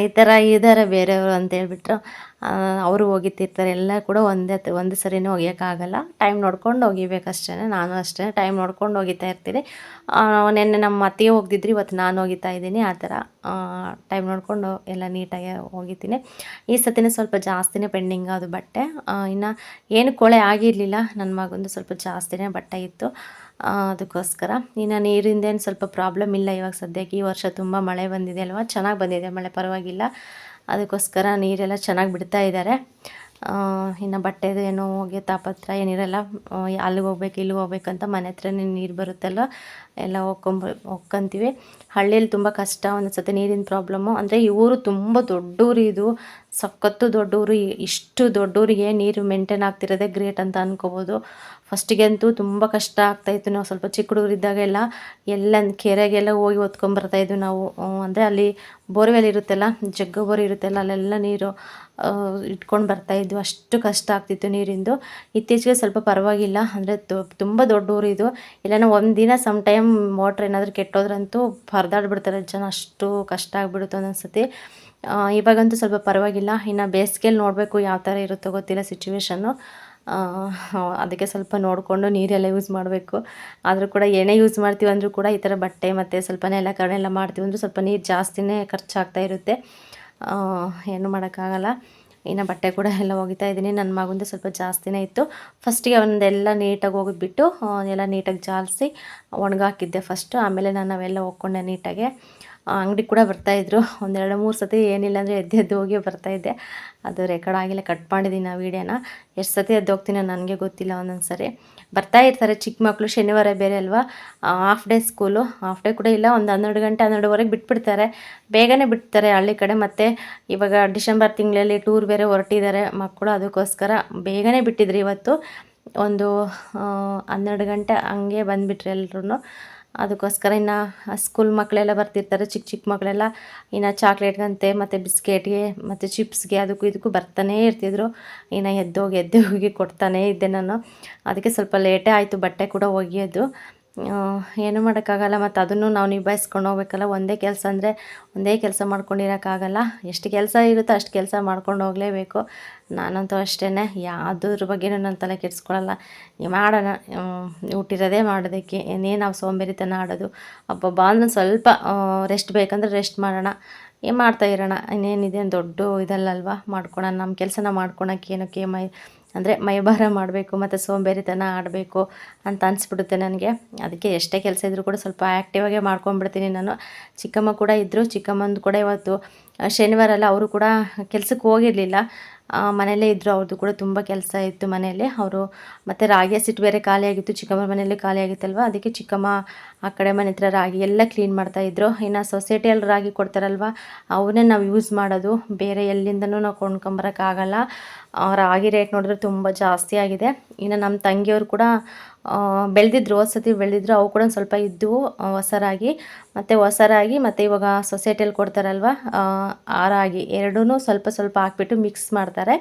ಈ ಥರ ಇದ್ದಾರೆ ಬೇರೆಯವರು ಅಂತ ಹೇಳ್ಬಿಟ್ರು ಅವರು ಒಗಿತಿರ್ತಾರೆ ಎಲ್ಲ ಕೂಡ ಒಂದೇ ಒಂದು ಸರಿನೇ ಒಗಿಯೋಕ್ಕಾಗಲ್ಲ ಟೈಮ್ ನೋಡ್ಕೊಂಡು ಒಗಿಬೇಕಷ್ಟೇ ನಾನು ಅಷ್ಟೇ ಟೈಮ್ ನೋಡ್ಕೊಂಡು ಹೋಗಿತಾ ಇರ್ತೀನಿ. ನಿನ್ನೆ ನಮ್ಮ ಅತ್ತಿಗೆ ಹೋಗ್ದಿದ್ರು, ಇವತ್ತು ನಾನು ಒಗಿತಾ ಇದ್ದೀನಿ. ಆ ಥರ ಟೈಮ್ ನೋಡಿಕೊಂಡು ಎಲ್ಲ ನೀಟಾಗಿ ಒಗಿತೀನಿ ಈ ಸತಿನೇ ಸ್ವಲ್ಪ ಜಾಸ್ತಿನೇ ಪೆಂಡಿಂಗ್ ಅದು ಬಟ್ಟೆ. ಇನ್ನು ಏನು ಕೊಳೆ ಆಗಿರಲಿಲ್ಲ. ನನ್ನ ಮಗಂದು ಸ್ವಲ್ಪ ಜಾಸ್ತಿನೇ ಬಟ್ಟೆ ಇತ್ತು. ಅದಕ್ಕೋಸ್ಕರ. ಇನ್ನು ನೀರಿಂದೇನು ಸ್ವಲ್ಪ ಪ್ರಾಬ್ಲಮ್ ಇಲ್ಲ. ಇವಾಗ ಸದ್ಯಕ್ಕೆ ಈ ವರ್ಷ ತುಂಬ ಮಳೆ ಬಂದಿದೆ ಅಲ್ವಾ? ಚೆನ್ನಾಗಿ ಬಂದಿದೆ ಮಳೆ, ಪರವಾಗಿಲ್ಲ. ಅದಕ್ಕೋಸ್ಕರ ನೀರೆಲ್ಲ ಚೆನ್ನಾಗಿ ಬಿಡ್ತಾ ಇದ್ದಾರೆ ಇನ್ನು ಬಟ್ಟೆದು ಏನೋ ಹೋಗಿ ತಾಪತ್ರ ಏನಿರಲ್ಲ ಅಲ್ಲಿಗೆ ಹೋಗ್ಬೇಕು, ಇಲ್ಲಿಗೆ ಹೋಗ್ಬೇಕಂತ ಮನೆ ಹತ್ರನೇ ನೀರು ಬರುತ್ತಲ್ಲ ಎಲ್ಲ ಹೋಗ್ಕೊಂಬ, ಹೋಗ್ಕೊಂತೀವಿ. ಹಳ್ಳಿಯಲ್ಲಿ ತುಂಬ ಕಷ್ಟ ಒಂದು ಸತಿ ನೀರಿನ ಪ್ರಾಬ್ಲಮ್ಮು ಅಂದರೆ ಈ ಊರು ತುಂಬ ದೊಡ್ಡ ಊರು ಇದು. ಸಖತ್ತು ದೊಡ್ಡವರು ಇಷ್ಟು ದೊಡ್ಡವರಿಗೆ ನೀರು ಮೇಂಟೈನ್ ಆಗ್ತಿರೋದೇ ಗ್ರೇಟ್ ಅಂತ ಅನ್ಕೋಬೋದು. ಫಸ್ಟಿಗಂತೂ ತುಂಬ ಕಷ್ಟ ಆಗ್ತಾಯಿತ್ತು ನಾವು ಸ್ವಲ್ಪ ಚಿಕ್ಕ ಹುಡುಗರಿದ್ದಾಗೆಲ್ಲ ಎಲ್ಲ ಕೆರೆಗೆಲ್ಲ ಹೋಗಿ ಹೊತ್ಕೊಂಬರ್ತಾಯಿದ್ವಿ ನಾವು. ಅಂದರೆ ಅಲ್ಲಿ ಬೋರ್ವೆಲ್ ಇರುತ್ತಲ್ಲ, ಜಗ್ಗ ಬೋರ್ ಇರುತ್ತಲ್ಲ, ಅಲ್ಲೆಲ್ಲ ನೀರು ಇಟ್ಕೊಂಡು ಬರ್ತಾಯಿದ್ವಿ ಅಷ್ಟು ಕಷ್ಟ ಆಗ್ತಿತ್ತು ನೀರಿಂದು. ಇತ್ತೀಚೆಗೆ ಸ್ವಲ್ಪ ಪರವಾಗಿಲ್ಲ. ಅಂದರೆ ತುಂಬ ದೊಡ್ಡ ಊರು ಇದು. ಇಲ್ಲ ಒಂದು ದಿನ ಸಮ್ ಟೈಮ್ ಮೋಟ್ರ್ ಏನಾದರೂ ಕೆಟ್ಟೋದ್ರಂತೂ ಪರದಾಡ್ಬಿಡ್ತಾರೆ ಜನ. ಅಷ್ಟು ಕಷ್ಟ ಆಗಿಬಿಡುತ್ತೆ ಒಂದೊಂದು ಸತಿ ಇವಾಗಂತೂ ಸ್ವಲ್ಪ ಪರವಾಗಿಲ್ಲ. ಇನ್ನು ಬೇಸಿಗೆಯಲ್ಲಿ ನೋಡಬೇಕು ಯಾವ ಥರ ಇರುತ್ತೋ ಗೊತ್ತಿಲ್ಲ ಸಿಚುವೇಶನ್ನು ಅದಕ್ಕೆ ಸ್ವಲ್ಪ ನೋಡಿಕೊಂಡು ನೀರೆಲ್ಲ ಯೂಸ್ ಮಾಡಬೇಕು. ಆದರೂ ಕೂಡ ಎಣ್ಣೆ ಯೂಸ್ ಮಾಡ್ತೀವಿ ಅಂದರೂ ಕೂಡ ಈ ಥರ ಬಟ್ಟೆ ಮತ್ತು ಸ್ವಲ್ಪ ಎಲ್ಲ ಕಡೆ ಎಲ್ಲ ಮಾಡ್ತೀವಿ ಅಂದರೂ ಸ್ವಲ್ಪ ನೀರು ಜಾಸ್ತಿನೇ ಖರ್ಚಾಗ್ತಾ ಇರುತ್ತೆ. ಏನು ಮಾಡೋಕ್ಕಾಗಲ್ಲ. ಇನ್ನು ಬಟ್ಟೆ ಕೂಡ ಎಲ್ಲ ಒಗಿತಾ ಇದ್ದೀನಿ. ನನ್ನ ಮಗಂದು ಸ್ವಲ್ಪ ಜಾಸ್ತಿನೇ ಇತ್ತು. ಫಸ್ಟಿಗೆ ಅವನದೆಲ್ಲ ನೀಟಾಗಿ ಹೋಗಿಬಿಟ್ಟು ಎಲ್ಲ ನೀಟಾಗಿ ಜಾಲಿಸಿ ಒಣಗಾಕಿದ್ದೆ ಫಸ್ಟು ಆಮೇಲೆ ನಾನು ಅವೆಲ್ಲ ಒಕ್ಕೊಂಡೆ ನೀಟಾಗೆ. ಅಂಗಡಿ ಕೂಡ ಬರ್ತಾಯಿದ್ರು ಒಂದೆರಡು ಮೂರು ಸತಿ ಏನಿಲ್ಲ ಅಂದರೆ ಎದ್ದು ಎದ್ದು ಹೋಗಿ ಬರ್ತಾಯಿದ್ದೆ ಅದು ರೆಕಾರ್ಡ್ ಆಗಿಲ್ಲ ಕಟ್ ಮಾಡಿದ್ದೀನಿ ಆ ವೀಡಿಯೋನ ಎಷ್ಟು ಸತಿ ಎದ್ದು ಹೋಗ್ತೀನೋ ನನಗೆ ಗೊತ್ತಿಲ್ಲ ಒಂದೊಂದು ಸರಿ ಬರ್ತಾ ಇರ್ತಾರೆ ಚಿಕ್ಕ ಮಕ್ಕಳು ಶನಿವಾರ ಬೇರೆ ಅಲ್ವಾ? Half day school half day ಕೂಡ ಇಲ್ಲ, ಒಂದು ಹನ್ನೆರಡು ಗಂಟೆ, ಹನ್ನೆರಡುವರೆಗೆ ಬಿಟ್ಬಿಡ್ತಾರೆ. ಬೇಗನೆ ಬಿಡ್ತಾರೆ ಹಳ್ಳಿ ಕಡೆ. ಮತ್ತು ಇವಾಗ ಡಿಸೆಂಬರ್ ತಿಂಗಳಲ್ಲಿ ಟೂರ್ ಬೇರೆ ಹೊರಟಿದ್ದಾರೆ ಮಕ್ಕಳು, ಅದಕ್ಕೋಸ್ಕರ ಬೇಗನೆ ಬಿಟ್ಟಿದ್ರು ಇವತ್ತು. ಒಂದು ಹನ್ನೆರಡು ಗಂಟೆ ಹಂಗೆ ಬಂದುಬಿಟ್ರೆ ಎಲ್ರೂ ಅದಕ್ಕೋಸ್ಕರ ಇನ್ನು ಸ್ಕೂಲ್ ಮಕ್ಕಳೆಲ್ಲ ಬರ್ತಿರ್ತಾರೆ ಚಿಕ್ಕ ಚಿಕ್ಕ ಮಕ್ಕಳೆಲ್ಲ ಇನ್ನು ಚಾಕ್ಲೇಟ್ಗಂತೆ ಮತ್ತು ಬಿಸ್ಕೆಟ್ಗೆ, ಮತ್ತು ಚಿಪ್ಸ್ಗೆ ಅದಕ್ಕೂ ಇದಕ್ಕೂ ಬರ್ತಾನೇ ಇರ್ತಿದ್ರು. ಇನ್ನು ಎದ್ದೋಗಿ ಎದ್ದು ಹೋಗಿ ಕೊಡ್ತಾನೇ ಇದ್ದೆ ನಾನು. ಅದಕ್ಕೆ ಸ್ವಲ್ಪ ಲೇಟೇ ಆಯಿತು, ಬಟ್ಟೆ ಕೂಡ ಒಗೆಯೋದು. ಏನೂ ಮಾಡೋಕ್ಕಾಗಲ್ಲ ಮತ್ತು ಅದನ್ನು ನಾವು ನಿಭಾಯಿಸ್ಕೊಂಡು ಹೋಗ್ಬೇಕಲ್ಲ, ಒಂದೇ ಕೆಲಸ ಅಂದರೆ ಒಂದೇ ಕೆಲಸ ಮಾಡ್ಕೊಂಡಿರೋಕ್ಕಾಗಲ್ಲ. ಎಷ್ಟು ಕೆಲಸ ಇರುತ್ತೋ ಅಷ್ಟು ಕೆಲಸ ಮಾಡ್ಕೊಂಡು ಹೋಗಲೇಬೇಕು. ನಾನಂತೂ ಅಷ್ಟೇ ಯಾವುದ್ರ ಬಗ್ಗೆನೂ ನನ್ನ ತಲೆ ಕೆಡಿಸ್ಕೊಳ್ಳಲ್ಲ ಮಾಡೋಣ ಹುಟ್ಟಿರೋದೇ ಮಾಡೋದಕ್ಕೆ. ಏನೇನು ನಾವು ಸೋಂಬೇರಿತನ ಆಡೋದು ಅಬ್ಬಬ್ಬಾ ಅಂದ್ರೆ ಸ್ವಲ್ಪ ರೆಸ್ಟ್ ಬೇಕಂದ್ರೆ ರೆಸ್ಟ್ ಮಾಡೋಣ. ಏನು ಮಾಡ್ತಾ ಇರೋಣ. ಇನ್ನೇನಿದೆ, ದೊಡ್ಡ ಇದಲ್ಲಲ್ವಾ? ಮಾಡ್ಕೊಳೋಣ. ನಮ್ಮ ಕೆಲಸನ ಮಾಡ್ಕೊಳಕ್ಕೆ ಏನಕ್ಕೆ ಮೈ ಅಂದರೆ ಮೈಭಾರ ಮಾಡಬೇಕು, ಮತ್ತು ಸೋಂಬೇರಿತನ ಆಡಬೇಕು ಅಂತ ಅನಿಸ್ಬಿಡುತ್ತೆ ನನಗೆ. ಅದಕ್ಕೆ ಎಷ್ಟೇ ಕೆಲಸ ಇದ್ದರೂ ಕೂಡ ಸ್ವಲ್ಪ ಆ್ಯಕ್ಟಿವಾಗೇ ಮಾಡ್ಕೊಂಡ್ಬಿಡ್ತೀನಿ ನಾನು. ಚಿಕ್ಕಮ್ಮ ಕೂಡ ಇದ್ದರು ಚಿಕ್ಕಮ್ಮಂದು ಕೂಡ ಇವತ್ತು ಶನಿವಾರ ಅಲ್ಲ ಅವರು ಕೂಡ ಕೆಲಸಕ್ಕೆ ಹೋಗಿರಲಿಲ್ಲ. ಮನೆಯಲ್ಲೇ ಇದ್ದರು ಅವ್ರದ್ದು ಕೂಡ ತುಂಬ ಕೆಲಸ ಇತ್ತು ಮನೆಯಲ್ಲಿ. ಅವರು, ಮತ್ತು ರಾಗಿ ಸಿಟ್ಟು ಬೇರೆ ಖಾಲಿಯಾಗಿತ್ತು, ಚಿಕ್ಕಮ್ಮನ ಮನೆಯಲ್ಲಿ ಖಾಲಿ ಆಗಿತ್ತಲ್ವ ಅದಕ್ಕೆ ಚಿಕ್ಕಮ್ಮ ಆ ಕಡೆ ಮನೆ ಹತ್ರ ರಾಗಿ ಎಲ್ಲ ಕ್ಲೀನ್ ಮಾಡ್ತಾಯಿದ್ರು ಇನ್ನು ಸೊಸೈಟಿಯಲ್ಲಿ ರಾಗಿ ಕೊಡ್ತಾರಲ್ವ ಅವನ್ನೇ ನಾವು ಯೂಸ್ ಮಾಡೋದು. ಬೇರೆ ಎಲ್ಲಿಂದನೂ ನಾವು ಕೊಂಡ್ಕೊಂಬರೋಕ್ಕಾಗಲ್ಲ ರಾಗಿ ರೇಟ್ ನೋಡಿದ್ರೆ ತುಂಬ ಜಾಸ್ತಿ ಆಗಿದೆ. ಇನ್ನು ನಮ್ಮ ತಂಗಿಯವರು ಕೂಡ ಬೆಳೆದಿದ್ರು ಸತಿ ಬೆಳೆದಿದ್ರು ಅವು ಕೂಡ ಸ್ವಲ್ಪ ಇದ್ದವು ಆ, ಹೊಸ ರಾಗಿ ಮತ್ತು ಹೊಸ ರಾಗಿ ಮತ್ತು ಇವಾಗ ಸೊಸೈಟಿಯಲ್ಲಿ ಕೊಡ್ತಾರಲ್ವ ಆ, ರಾಗಿ. ಎರಡೂ ಸ್ವಲ್ಪ ಸ್ವಲ್ಪ ಹಾಕ್ಬಿಟ್ಟು ಮಿಕ್ಸ್ ಮಾಡ್ತಾರೆ.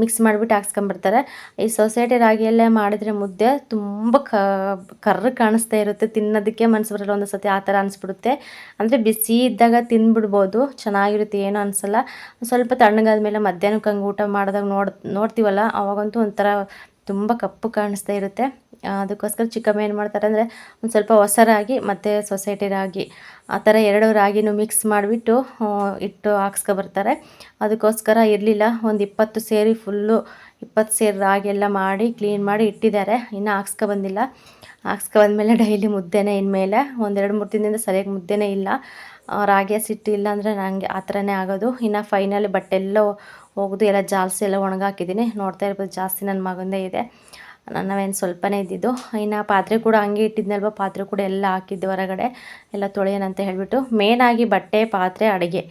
ಮಿಕ್ಸ್ ಮಾಡಿಬಿಟ್ಟು ಹಾಕ್ಸ್ಕೊಂಬರ್ತಾರೆ ಈ ಸೊಸೈಟಿ ರಾಗಿಯಲ್ಲೇ ಮಾಡಿದರೆ ಮುದ್ದೆ ತುಂಬ ಕರ್ರ ಕಾಣಿಸ್ತಾ ಇರುತ್ತೆ ತಿನ್ನೋದಕ್ಕೆ. ಮನಸ್ಸು ಬರಲ್ಲ ಒಂದು ಸತಿ ಆ ಥರ ಅನಿಸ್ಬಿಡುತ್ತೆ. ಅಂದರೆ ಬಿಸಿ ಇದ್ದಾಗ ತಿಂದ್ಬಿಡ್ಬೋದು ಚೆನ್ನಾಗಿರುತ್ತೆ ಏನೂ ಅನಿಸಲ್ಲ. ಸ್ವಲ್ಪ ತಣ್ಣಗಾದ್ಮೇಲೆ ಮಧ್ಯಾಹ್ನಕ್ಕೆ ಹಂಗೆ ಊಟ ಮಾಡಿದಾಗ ನೋಡ್, ನೋಡ್ತೀವಲ್ಲ, ಅವಾಗಂತೂ ಒಂಥರ ತುಂಬ ಕಪ್ಪು ಕಾಣಿಸ್ತಾ ಇರುತ್ತೆ. ಅದಕ್ಕೋಸ್ಕರ ಚಿಕ್ಕಮ್ಮ ಏನು ಮಾಡ್ತಾರೆ ಅಂದರೆ ಒಂದು ಸ್ವಲ್ಪ ಹೊಸ ರಾಗಿ ಮತ್ತು ಸೊಸೈಟಿ ರಾಗಿ, ಆ ಥರ ಎರಡು ರಾಗಿನೂ ಮಿಕ್ಸ್ ಮಾಡಿಬಿಟ್ಟು ಇಟ್ಟು ಹಾಕ್ಸ್ಕೊಬರ್ತಾರೆ ಅದಕ್ಕೋಸ್ಕರ ಇರಲಿಲ್ಲ, ಒಂದು ಇಪ್ಪತ್ತು ಸೇರಿ ಫುಲ್ಲು ಇಪ್ಪತ್ತು ಸೇರಿ ರಾಗಿ ಎಲ್ಲ ಮಾಡಿ, ಕ್ಲೀನ್ ಮಾಡಿ ಇಟ್ಟಿದ್ದಾರೆ. ಇನ್ನೂ ಹಾಕ್ಸ್ಕೊ ಬಂದಿಲ್ಲ ಹಾಕ್ಸ್ಕೊ ಬಂದಮೇಲೆ ಡೈಲಿ ಮುದ್ದೆನೇ ಇನ್ಮೇಲೆ ಒಂದೆರಡು ಮೂರು ದಿನದಿಂದ ಸರಿಯಾಗಿ ಮುದ್ದೆನೇ ಇಲ್ಲ. ರಾಗಿ ಹಸಿಟ್ಟು ಇಲ್ಲ ಅಂದರೆ ನನಗೆ ಆ ಥರನೇ ಆಗೋದು. ಇನ್ನು ಫೈನಲಿ ಬಟ್ಟೆಲ್ಲ ಹೋಗೋದು, ಎಲ್ಲ ಜಾಸ್ತಿ ಎಲ್ಲ ಒಣಗಾಕಿದ್ದೀನಿ. ನೋಡ್ತಾ ಇರ್ಬೋದು, ಜಾಸ್ತಿ ನನ್ನ ಮಗಂದೇ ಇದೆ. ನನ್ನವೇನು ಸ್ವಲ್ಪನೇ ಇದ್ದಿದ್ದು. ಇನ್ನು ಪಾತ್ರೆ ಕೂಡ ಹಂಗೆ ಇಟ್ಟಿದ್ನಲ್ವ, ಪಾತ್ರೆ ಕೂಡ ಎಲ್ಲ ಹಾಕಿದ್ದು ಹೊರಗಡೆ. ಎಲ್ಲ ತೊಳೆಯೋಣ ಅಂತ ಹೇಳಿಬಿಟ್ಟು ಮೇನಾಗಿ ಬಟ್ಟೆ, ಪಾತ್ರೆ, ಅಡುಗೆ.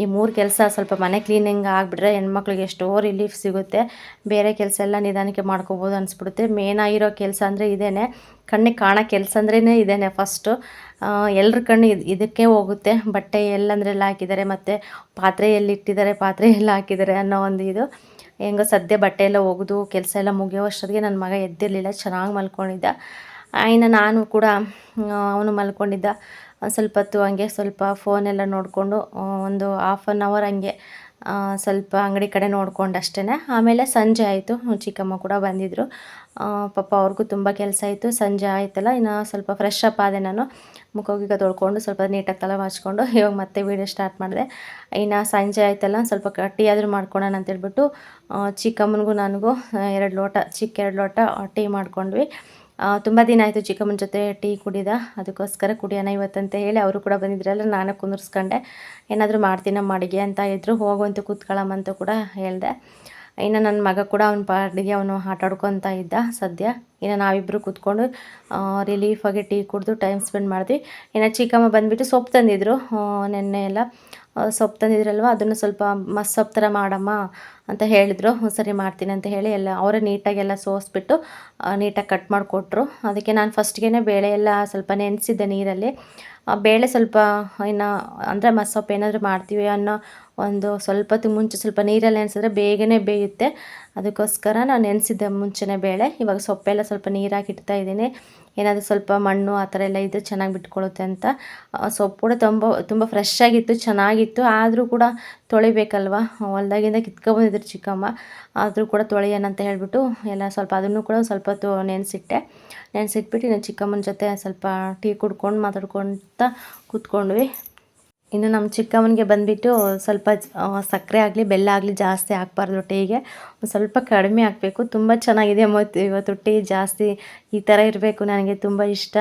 ಈ ಮೂರು ಕೆಲಸ ಸ್ವಲ್ಪ ಮನೆ ಕ್ಲೀನಿಂಗ್ ಆಗಿಬಿಟ್ರೆ ಹೆಣ್ಮಕ್ಳಿಗೆ ಎಷ್ಟೋ ರಿಲೀಫ್ ಸಿಗುತ್ತೆ. ಬೇರೆ ಕೆಲಸ ಎಲ್ಲ ನಿಧಾನಕ್ಕೆ ಮಾಡ್ಕೋಬೋದು ಅನಿಸ್ಬಿಡುತ್ತೆ. ಮೇನ್ ಆಗಿರೋ ಕೆಲಸ ಅಂದರೆ ಇದೇನೆ. ಕಣ್ಣಿಗೆ ಕಾಣೋ ಕೆಲಸ ಅಂದ್ರೇ ಇದೇನೆ ಫಸ್ಟು ಎಲ್ಲರ ಕಣ್ಣು ಇದ್- ಇದಕ್ಕೆ ಹೋಗುತ್ತೆ. ಬಟ್ಟೆ ಎಲ್ಲಂದ್ರೆಲ್ಲ ಹಾಕಿದ್ದಾರೆ. ಮತ್ತು ಪಾತ್ರೆ ಎಲ್ಲಿಟ್ಟಿದ್ದಾರೆ ಪಾತ್ರೆ ಎಲ್ಲ ಹಾಕಿದ್ದಾರೆ ಅನ್ನೋ ಒಂದು ಇದು. ಹೆಂಗೋ ಸದ್ಯ ಬಟ್ಟೆ ಎಲ್ಲ ಒಗೆದು ಕೆಲಸ ಎಲ್ಲ ಮುಗಿಯೋಷ್ಟೊತ್ತಿಗೆ ನನ್ನ ಮಗ ಎದ್ದಿರಲಿಲ್ಲ. ಚೆನ್ನಾಗಿ ಮಲ್ಕೊಂಡಿದ್ದ. ಇನ್ನು ನಾನು ಕೂಡ ಅವನು ಮಲ್ಕೊಂಡಿದ್ದ. ಸ್ವಲ್ಪ ಹೊತ್ತು ಹಂಗೆ ಸ್ವಲ್ಪ ಫೋನೆಲ್ಲ ನೋಡಿಕೊಂಡು ಒಂದು ಹಾಫ್ ಆನ್ ಅವರ್ ಹಂಗೆ ಸ್ವಲ್ಪ ಅಂಗಡಿ ಕಡೆ ನೋಡ್ಕೊಂಡು ಅಷ್ಟೇ ಆಮೇಲೆ ಸಂಜೆ ಆಯಿತು, ಚಿಕ್ಕಮ್ಮ ಕೂಡ ಬಂದಿದ್ದರು ಪಾಪ ಅವ್ರಿಗೂ ತುಂಬ ಕೆಲಸ ಇತ್ತು, ಸಂಜೆ ಆಯ್ತಲ್ಲ, ಇನ್ನು ಸ್ವಲ್ಪ ಫ್ರೆಶ್ ಅಪ್ ಆದೆ ನಾನು. ಮುಖ ಗಿಖ ತೊಳ್ಕೊಂಡು ಸ್ವಲ್ಪ ನೀಟಾಗಿ ತಲೆ ಬಾಚ್ಕೊಂಡು ಇವಾಗ ಮತ್ತೆ ವೀಡಿಯೋ ಸ್ಟಾರ್ಟ್ ಮಾಡಿದೆ. ಇನ್ನು ಸಂಜೆ ಆಯ್ತಲ್ಲ, ಸ್ವಲ್ಪ ಟೀ ಆದರೂ ಮಾಡ್ಕೊಳೋಣ ಅಂತೇಳ್ಬಿಟ್ಟು ಚಿಕ್ಕಮ್ಮನಿಗೂ ನನಗೂ ಎರಡು ಲೋಟ, ಚಿಕ್ಕ ಎರಡು ಲೋಟ ಟೀ ಮಾಡ್ಕೊಂಡ್ವಿ. ತುಂಬ ದಿನ ಆಯಿತು ಚಿಕ್ಕಮ್ಮನ ಜೊತೆ ಟೀ ಕುಡಿದ. ಅದಕ್ಕೋಸ್ಕರ ಕುಡಿಯೋಣ ಇವತ್ತಂತ ಹೇಳಿ ಅವರು ಕೂಡ ಬಂದಿದ್ರಲ್ಲ, ನಾನು ಕುಂದಿರ್ಸ್ಕೊಂಡೆ. ಏನಾದರೂ ಮಾಡ್ತೀನಮ್ಮ ಅಡುಗೆ ಅಂತ ಇದ್ದರು ಹೋಗುವಂತ ಕೂತ್ಕೊಳ್ಳಮ್ಮ ಅಂತ ಕೂಡ ಹೇಳಿದೆ. ಇನ್ನು ನನ್ನ ಮಗ ಕೂಡ ಅವ್ನ ಪಾಡಿಗೆ ಅವನು ಆಟ ಆಡ್ಕೊತ ಇದ್ದ ಸದ್ಯ. ಇನ್ನು ನಾವಿಬ್ಬರು ಕೂತ್ಕೊಂಡು ರಿಲೀಫಾಗಿ ಟೀ ಕುಡಿದು ಟೈಮ್ ಸ್ಪೆಂಡ್ ಮಾಡಿದ್ವಿ. ಇನ್ನು ಚಿಕ್ಕಮ್ಮ ಬಂದುಬಿಟ್ಟು ಸೊಪ್ಪು ತಂದಿದ್ರು ನೆನ್ನೆ ಎಲ್ಲ. ಸೊಪ್ಪು ತಂದಿದ್ರಲ್ವ? ಅದನ್ನು ಸ್ವಲ್ಪ ಮಸ್ ಸೊಪ್ಪು ಥರ ಮಾಡಮ್ಮ ಅಂತ ಹೇಳಿದರು. ಸರಿ ಮಾಡ್ತೀನಿ ಅಂತ ಹೇಳಿ ಎಲ್ಲ ಅವರೇ ನೀಟಾಗೆಲ್ಲ ಸೋಸಿಬಿಟ್ಟು ನೀಟಾಗಿ ಕಟ್ ಮಾಡಿಕೊಟ್ರು. ಅದಕ್ಕೆ ನಾನು ಫಸ್ಟ್ಗೆ ಬೇಳೆ ಎಲ್ಲ ಸ್ವಲ್ಪ ನೆನೆಸಿದ್ದೆ ನೀರಲ್ಲಿ. ಬೇಳೆ ಸ್ವಲ್ಪ ಇನ್ನು, ಅಂದರೆ ಮಸ್ಸೊಪ್ಪು ಏನಾದರೂ ಮಾಡ್ತೀವಿ ಅನ್ನೋ ಒಂದು ಸ್ವಲ್ಪ ಮುಂಚೆ ಸ್ವಲ್ಪ ನೀರಲ್ಲಿ ನೆನೆಸಿದ್ರೆ ಬೇಗನೆ ಬೇಯುತ್ತೆ. ಅದಕ್ಕೋಸ್ಕರ ನಾನು ನೆನೆಸಿದ್ದೆ ಮುಂಚೆನೇ ಬೇಳೆ. ಇವಾಗ ಸೊಪ್ಪೆಲ್ಲ ಸ್ವಲ್ಪ ನೀರಾಗಿ ಇಡ್ತಾ ಇದ್ದೀನಿ. ಏನಾದರೂ ಸ್ವಲ್ಪ ಮಣ್ಣು ಆ ಥರ ಎಲ್ಲ ಇದ್ದರೆ ಚೆನ್ನಾಗಿ ಬಿಟ್ಕೊಳ್ಳುತ್ತೆ ಅಂತ. ಸೊಪ್ಪು ಕೂಡ ತುಂಬ ತುಂಬ ಫ್ರೆಶ್ ಆಗಿತ್ತು, ಚೆನ್ನಾಗಿತ್ತು. ಆದರೂ ಕೂಡ ತೊಳಿಬೇಕಲ್ವ? ಹೊಲ್ದಾಗಿಂದ ಕಿತ್ಕೊಬಂದಿದ್ರು ಚಿಕ್ಕಮ್ಮ. ಆದರೂ ಕೂಡ ತೊಳೆಯೋಣ ಅಂತ ಹೇಳಿಬಿಟ್ಟು ಎಲ್ಲ ಸ್ವಲ್ಪ ಅದನ್ನು ಕೂಡ ಸ್ವಲ್ಪ ಹೊತ್ತು ನೆನೆಸಿಟ್ಟೆ. ನೆನೆಸಿಟ್ಬಿಟ್ಟು ಇನ್ನು ಚಿಕ್ಕಮ್ಮನ ಜೊತೆ ಸ್ವಲ್ಪ ಟೀ ಕುಡ್ಕೊಂಡು ಮಾತಾಡ್ಕೊತ ಕೂತ್ಕೊಂಡ್ವಿ. ಇನ್ನು ನಮ್ಮ ಚಿಕ್ಕಮ್ಮನಿಗೆ ಬಂದುಬಿಟ್ಟು ಸ್ವಲ್ಪ ಸಕ್ಕರೆ ಆಗಲಿ, ಬೆಲ್ಲ ಆಗಲಿ ಜಾಸ್ತಿ ಹಾಕ್ಬಾರ್ದು ಟೀಗೆ ಸ್ವಲ್ಪ ಕಡಿಮೆ ಹಾಕಬೇಕು. ತುಂಬ ಚೆನ್ನಾಗಿದೆ ಮತ್ತು ಇವತ್ತು ಟೀ ಜಾಸ್ತಿ ಈ ಥರ ಇರಬೇಕು. ನನಗೆ ತುಂಬ ಇಷ್ಟ.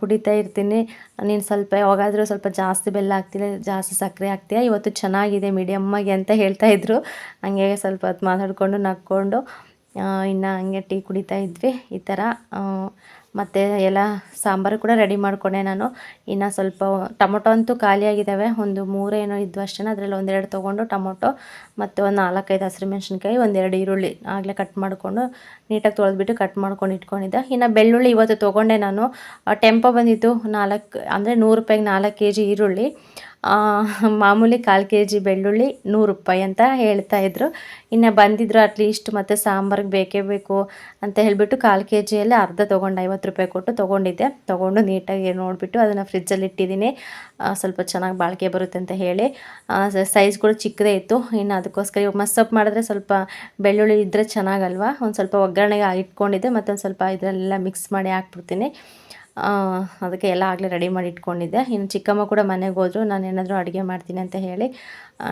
ಕುಡಿತಾ ಇರ್ತೀನಿ. ನೀನು ಸ್ವಲ್ಪ ಯಾವಾಗಾದರೂ ಸ್ವಲ್ಪ ಜಾಸ್ತಿ ಬೆಲ್ಲ ಹಾಕ್ತಿಲ್ಲ ಜಾಸ್ತಿ ಸಕ್ಕರೆ ಹಾಕ್ತೀಯ? ಇವತ್ತು ಚೆನ್ನಾಗಿದೆ ಮೀಡಿಯಮ್ಮಾಗಿ ಅಂತ ಹೇಳ್ತಾ ಇದ್ರು. ಹಂಗೆ ಸ್ವಲ್ಪ ಹೊತ್ತು ಮಾತಾಡಿಕೊಂಡು ನಕ್ಕೊಂಡು ಇನ್ನು ಹಂಗೆ ಟೀ ಕುಡಿತಾ ಇದ್ವಿ. ಈ ಥರ ಮತ್ತು ಎಲ್ಲ ಸಾಂಬಾರು ಕೂಡ ರೆಡಿ ಮಾಡಿಕೊಂಡೆ ನಾನು. ಇನ್ನು ಸ್ವಲ್ಪ ಟೊಮೊಟೊ ಅಂತೂ ಖಾಲಿಯಾಗಿದ್ದಾವೆ ಒಂದು ಮೂರೇನೋ ಇದ್ದು ಅಷ್ಟೇ. ಅದರಲ್ಲಿ ಒಂದೆರಡು ತೊಗೊಂಡು ಟೊಮೊಟೊ ಮತ್ತು ಒಂದು ನಾಲ್ಕೈದು ಹಸಿರು ಮೆಣಸಿನ್ಕಾಯಿ, ಒಂದೆರಡು ಈರುಳ್ಳಿ ಆಗಲೇ ಕಟ್ ಮಾಡಿಕೊಂಡು ನೀಟಾಗಿ ತೊಳೆದ್ಬಿಟ್ಟು ಕಟ್ ಮಾಡ್ಕೊಂಡು ಇಟ್ಕೊಂಡಿದ್ದೆ. ಇನ್ನು ಬೆಳ್ಳುಳ್ಳಿ ಇವತ್ತು ತೊಗೊಂಡೆ ನಾನು. ಟೆಂಪೋ ಬಂದಿತ್ತು ನಾಲ್ಕು, ಅಂದರೆ ನೂರು ರೂಪಾಯಿಗೆ ನಾಲ್ಕು ಕೆ ಜಿ ಈರುಳ್ಳಿ ಮಾಮೂಲಿ ಕಾಲು ಕೆ ಜಿ ಬೆಳ್ಳುಳ್ಳಿ ನೂರು ರೂಪಾಯಿ ಅಂತ ಹೇಳ್ತಾ ಇದ್ರು. ಇನ್ನು ಬಂದಿದ್ರು ಅಟ್ಲೀಸ್ಟ್ ಮತ್ತು ಸಾಂಬಾರಿಗೆ ಬೇಕೇ ಬೇಕು ಅಂತ ಹೇಳಿಬಿಟ್ಟು ಕಾಲು ಕೆ ಜಿಯಲ್ಲಿ ಅರ್ಧ ತೊಗೊಂಡು ಐವತ್ತು ರೂಪಾಯಿ ಕೊಟ್ಟು ತೊಗೊಂಡಿದ್ದೆ. ತೊಗೊಂಡು ನೀಟಾಗಿ ನೋಡಿಬಿಟ್ಟು ಅದನ್ನು ಫ್ರಿಜ್ಜಲ್ಲಿ ಇಟ್ಟಿದ್ದೀನಿ. ಸ್ವಲ್ಪ ಚೆನ್ನಾಗಿ ಬಾಳಿಕೆ ಬರುತ್ತೆ ಅಂತ ಹೇಳಿ. ಸೈಜ್ ಕೂಡ ಚಿಕ್ಕದೇ ಇತ್ತು. ಇನ್ನು ಅದಕ್ಕೋಸ್ಕರ ಇವಾಗ ಮಸ್ಸಪ್ ಮಾಡಿದ್ರೆ ಸ್ವಲ್ಪ ಬೆಳ್ಳುಳ್ಳಿ ಇದ್ದರೆ ಚೆನ್ನಾಗಲ್ವಾ? ಒಂದು ಸ್ವಲ್ಪ ಒಗ್ಗರಣೆಗೆ ಇಟ್ಕೊಂಡಿದ್ದೆ ಮತ್ತೊಂದು ಸ್ವಲ್ಪ ಇದರಲ್ಲೆಲ್ಲ ಮಿಕ್ಸ್ ಮಾಡಿ ಹಾಕ್ಬಿಡ್ತೀನಿ. ಅದಕ್ಕೆ ಎಲ್ಲ ಆಗಲೇ ರೆಡಿ ಮಾಡಿ ಇಟ್ಕೊಂಡಿದ್ದೆ. ಇನ್ನು ಚಿಕ್ಕಮ್ಮ ಕೂಡ ಮನೆಗೆ ಹೋದರು ನಾನು ಏನಾದರೂ ಅಡುಗೆ ಮಾಡ್ತೀನಿ ಅಂತ ಹೇಳಿ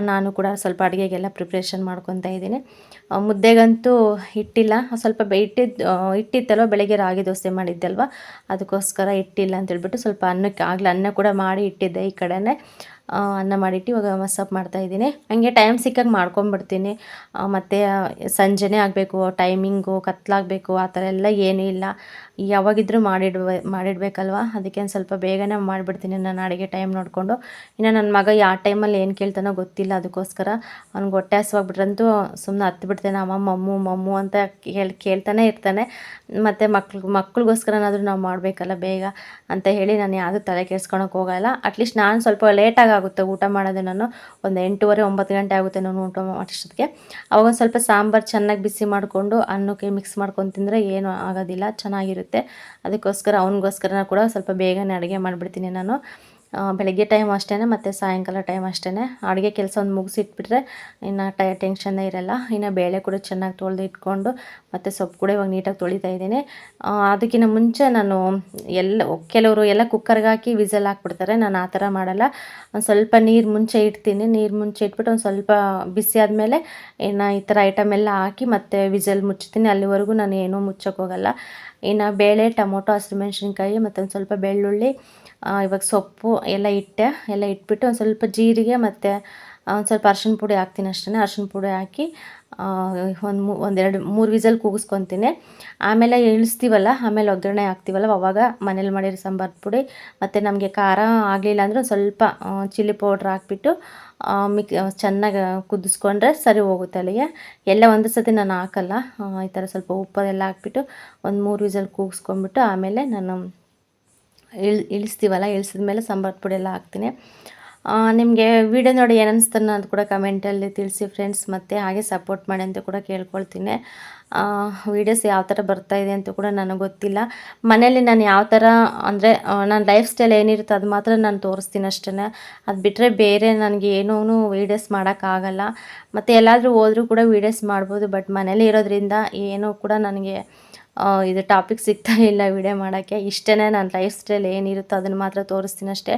ನಾನು ಕೂಡ ಸ್ವಲ್ಪ ಅಡುಗೆಗೆಲ್ಲ ಪ್ರಿಪ್ರೇಷನ್ ಮಾಡ್ಕೊತಾ ಇದ್ದೀನಿ. ಮುದ್ದೆಗಂತೂ ಹಿಟ್ಟಿಲ್ಲ. ಸ್ವಲ್ಪ ಇಟ್ಟಿದ್ದು ಇಟ್ಟಿತ್ತಲ್ವ ಬೆಳಗ್ಗೆ ರಾಗಿ ದೋಸೆ ಮಾಡಿದ್ದಲ್ವ ಅದಕ್ಕೋಸ್ಕರ ಇಟ್ಟಿಲ್ಲ ಅಂತ ಹೇಳ್ಬಿಟ್ಟು ಸ್ವಲ್ಪ ಅನ್ನಕ್ಕೆ ಆಗಲೇ ಅನ್ನ ಕೂಡ ಮಾಡಿ ಇಟ್ಟಿದ್ದೆ ಈ ಕಡೆನೇ. ಆ, ಅನ್ನ ಮಾಡಿಟ್ಟು ಇವಾಗ ಮಸಪ್ ಮಾಡ್ತಾ ಇದ್ದೀನಿ. ಹಂಗೆ ಟೈಮ್ ಸಿಕ್ಕಾಗ ಮಾಡ್ಕೊಂಬಿಡ್ತೀನಿ ಮತ್ತು ಸಂಜೆನೇ ಆಗಬೇಕು ಟೈಮಿಂಗು ಕತ್ಲಾಗಬೇಕು, ಆ ಥರ ಎಲ್ಲ ಏನೂ ಇಲ್ಲ. ಯಾವಾಗಿದ್ರೂ ಮಾಡಿಡ್ಬೇ, ಮಾಡಿಡಬೇಕಲ್ವ? ಅದಕ್ಕೆ ಒಂದು ಸ್ವಲ್ಪ ಬೇಗನೆ ಮಾಡಿಬಿಡ್ತೀನಿ ನಾನು ಅಡುಗೆ ಟೈಮ್ ನೋಡಿಕೊಂಡು. ಇನ್ನು ನನ್ನ ಮಗ ಯಾವ ಟೈಮಲ್ಲಿ ಏನು ಕೇಳ್ತಾನೋ ಗೊತ್ತಿಲ್ಲ ಅದಕ್ಕೋಸ್ಕರ. ಅವ್ನಿಗೆ ಹೊಟ್ಟೆ ಹಸುವಾಗ್ಬಿಟ್ರಂತೂ ಸುಮ್ಮನೆ ಹತ್ತು ಬಿಡ್ತೇನೆ ಅಮ್ಮ, ಮಮ್ಮು ಮಮ್ಮು ಅಂತ ಹೇಳಿ ಕೇಳ್ತಾನೆ ಇರ್ತಾನೆ. ಮತ್ತು ಮಕ್ಳು ಮಕ್ಳಿಗೋಸ್ಕರನಾದರೂ ನಾವು ಮಾಡಬೇಕಲ್ಲ ಬೇಗ ಅಂತ ಹೇಳಿ ನಾನು ಯಾವುದೂ ತಲೆ ಕೆಡ್ಸ್ಕೊಳಕ್ಕೆ ಹೋಗಲ್ಲ. ಅಟ್ಲೀಸ್ಟ್ ನಾನು ಸ್ವಲ್ಪ ಲೇಟಾಗಿ ಆಗುತ್ತೆ ಊಟ ಮಾಡೋದು ನಾನು. ಒಂದು ಎಂಟೂವರೆ, ಒಂಬತ್ತು ಗಂಟೆ ಆಗುತ್ತೆ ನಾನು ಊಟ ಮಾಡಿಸೋದಕ್ಕೆ. ಅವಾಗ ಒಂದು ಸ್ವಲ್ಪ ಸಾಂಬಾರು ಚೆನ್ನಾಗಿ ಬಿಸಿ ಮಾಡಿಕೊಂಡು, ಅನ್ನಕ್ಕೆ ಮಿಕ್ಸ್ ಮಾಡ್ಕೊಂಡು ತಿಂದರೆ ಏನೂ ಆಗೋದಿಲ್ಲ. ಚೆನ್ನಾಗಿರುತ್ತೆ. ಅದಕ್ಕೋಸ್ಕರ ಅವನಿಗೋಸ್ಕರ ಕೂಡ ಸ್ವಲ್ಪ ಬೇಗನೆ ಅಡುಗೆ ಮಾಡಿಬಿಡ್ತೀನಿ ನಾನು. ಬೆಳಗ್ಗೆ ಟೈಮ್ ಅಷ್ಟೇ ಮತ್ತು ಸಾಯಂಕಾಲ ಟೈಮ್ ಅಷ್ಟೇ ಅಡುಗೆ ಕೆಲಸ ಒಂದು ಮುಗಿಸಿಟ್ಬಿಟ್ರೆ ಇನ್ನು ಟೈ ಟೆನ್ಷನ್ನೇ ಇರಲ್ಲ. ಇನ್ನು ಬೇಳೆ ಕೂಡ ಚೆನ್ನಾಗಿ ತೊಳೆದು ಇಟ್ಕೊಂಡು ಮತ್ತು ಸೊಪ್ಪು ಕೂಡ ಇವಾಗ ನೀಟಾಗಿ ತೊಳಿತಾ ಇದ್ದೀನಿ. ಅದಕ್ಕಿಂತ ಮುಂಚೆ ನಾನು ಎಲ್ಲ, ಕೆಲವರು ಎಲ್ಲ ಕುಕ್ಕರ್ಗೆ ಹಾಕಿ ವಿಸಲ್ ಹಾಕ್ಬಿಡ್ತಾರೆ. ನಾನು ಆ ಥರ ಮಾಡಲ್ಲ. ಒಂದು ಸ್ವಲ್ಪ ನೀರು ಮುಂಚೆ ಇಡ್ತೀನಿ. ನೀರು ಮುಂಚೆ ಇಟ್ಬಿಟ್ಟು ಒಂದು ಸ್ವಲ್ಪ ಬಿಸಿ ಆದಮೇಲೆ ಇನ್ನು ಈ ಥರ ಐಟಮ್ ಎಲ್ಲ ಹಾಕಿ ಮತ್ತು ವಿಸಲ್ ಮುಚ್ತೀನಿ. ಅಲ್ಲಿವರೆಗೂ ನಾನು ಏನೂ ಮುಚ್ಚೋಕ್ಕೋಗಲ್ಲ ಇನ್ನು ಬೇಳೆ, ಟೊಮೊಟೊ, ಹಸಿರು ಮೆಣಸಿನ್ಕಾಯಿ ಮತ್ತೊಂದು ಸ್ವಲ್ಪ ಬೆಳ್ಳುಳ್ಳಿ ಇವಾಗ ಸೊಪ್ಪು ಎಲ್ಲ ಇಟ್ಟೆ, ಎಲ್ಲ ಇಟ್ಬಿಟ್ಟು ಒಂದು ಸ್ವಲ್ಪ ಜೀರಿಗೆ ಮತ್ತು ಒಂದು ಸ್ವಲ್ಪ ಅರ್ಶಿಣ ಪುಡಿ ಹಾಕ್ತೀನಿ ಅಷ್ಟೇ ಅರ್ಶಿನ ಪುಡಿ ಹಾಕಿ ಒಂದು ಮೂ, ಒಂದೆರಡು, ಮೂರು ವಿಸಲ್ ಕೂಗಿಸ್ಕೊತೀನಿ. ಆಮೇಲೆ ಇಳಿಸ್ತೀವಲ್ಲ ಆಮೇಲೆ ಒಗ್ಗರಣೆ ಹಾಕ್ತೀವಲ್ಲ, ಅವಾಗ ಮನೇಲಿ ಮಾಡಿರೋ ಸಾಂಬಾರು ಪುಡಿ, ಮತ್ತು ನಮಗೆ ಖಾರ ಆಗಲಿಲ್ಲ ಅಂದರೆ ಸ್ವಲ್ಪ ಚಿಲ್ಲಿ ಪೌಡ್ರ್ ಹಾಕ್ಬಿಟ್ಟು ಮಿಕ್ ಚೆನ್ನಾಗಿ ಕುದಿಸ್ಕೊಂಡ್ರೆ ಸರಿ ಹೋಗುತ್ತೆ ಅಲ್ಲಿಗೆ. ಎಲ್ಲ ಒಂದು ಸತಿ ನಾನು ಹಾಕಲ್ಲ ಈ ಥರ ಸ್ವಲ್ಪ ಉಪ್ಪದೆಲ್ಲ ಹಾಕ್ಬಿಟ್ಟು ಒಂದು ಮೂರು ವಿಸಲ್ ಕೂಗಿಸ್ಕೊಂಡ್ಬಿಟ್ಟು ಆಮೇಲೆ ನಾನು ಇಳ್ ಇಳಿಸ್ತೀವಲ್ಲ ಇಳಿಸಿದ ಮೇಲೆ ಸಾಂಬಾರು ಪುಡಿ ಎಲ್ಲ ಹಾಕ್ತೀನಿ. ನಿಮಗೆ ವಿಡಿಯೋ ನೋಡಿ ಏನು ಅಂತ ಕೂಡ ಕಮೆಂಟಲ್ಲಿ ತಿಳಿಸಿ ಫ್ರೆಂಡ್ಸ್ ಮತ್ತು ಹಾಗೆ ಸಪೋರ್ಟ್ ಮಾಡಿ ಅಂತ ಕೂಡ ಕೇಳ್ಕೊಳ್ತೀನಿ. ವೀಡಿಯೋಸ್ ಯಾವ ಥರ ಬರ್ತಾ ಇದೆ ಅಂತ ಕೂಡ ನನಗೆ ಗೊತ್ತಿಲ್ಲ. ಮನೇಲಿ ನಾನು ಯಾವ ಥರ ಅಂದರೆ ನನ್ನ ಲೈಫ್ ಸ್ಟೈಲ್ ಏನಿರುತ್ತೆ ಅದು ಮಾತ್ರ ನಾನು ತೋರಿಸ್ತೀನಿ ಅಷ್ಟೇ ಅದು ಬಿಟ್ಟರೆ ಬೇರೆ ನನಗೆ ಏನೂ ವೀಡಿಯೋಸ್ ಮಾಡೋಕ್ಕಾಗಲ್ಲ ಮತ್ತು ಎಲ್ಲಾದರೂ ಹೋದರೂ ಕೂಡ ವೀಡಿಯೋಸ್ ಮಾಡ್ಬೋದು ಬಟ್ ಮನೇಲಿ ಇರೋದ್ರಿಂದ ಏನೂ ಕೂಡ ನನಗೆ ಇದು ಟಾಪಿಕ್ ಸಿಗ್ತಾ ಇಲ್ಲ ವಿಡಿಯೋ ಮಾಡೋಕ್ಕೆ. ಇಷ್ಟೇ ನನ್ನ ಲೈಫ್ ಸ್ಟೈಲ್ ಏನಿರುತ್ತೋ ಅದನ್ನು ಮಾತ್ರ ತೋರಿಸ್ತೀನಿ ಅಷ್ಟೇ.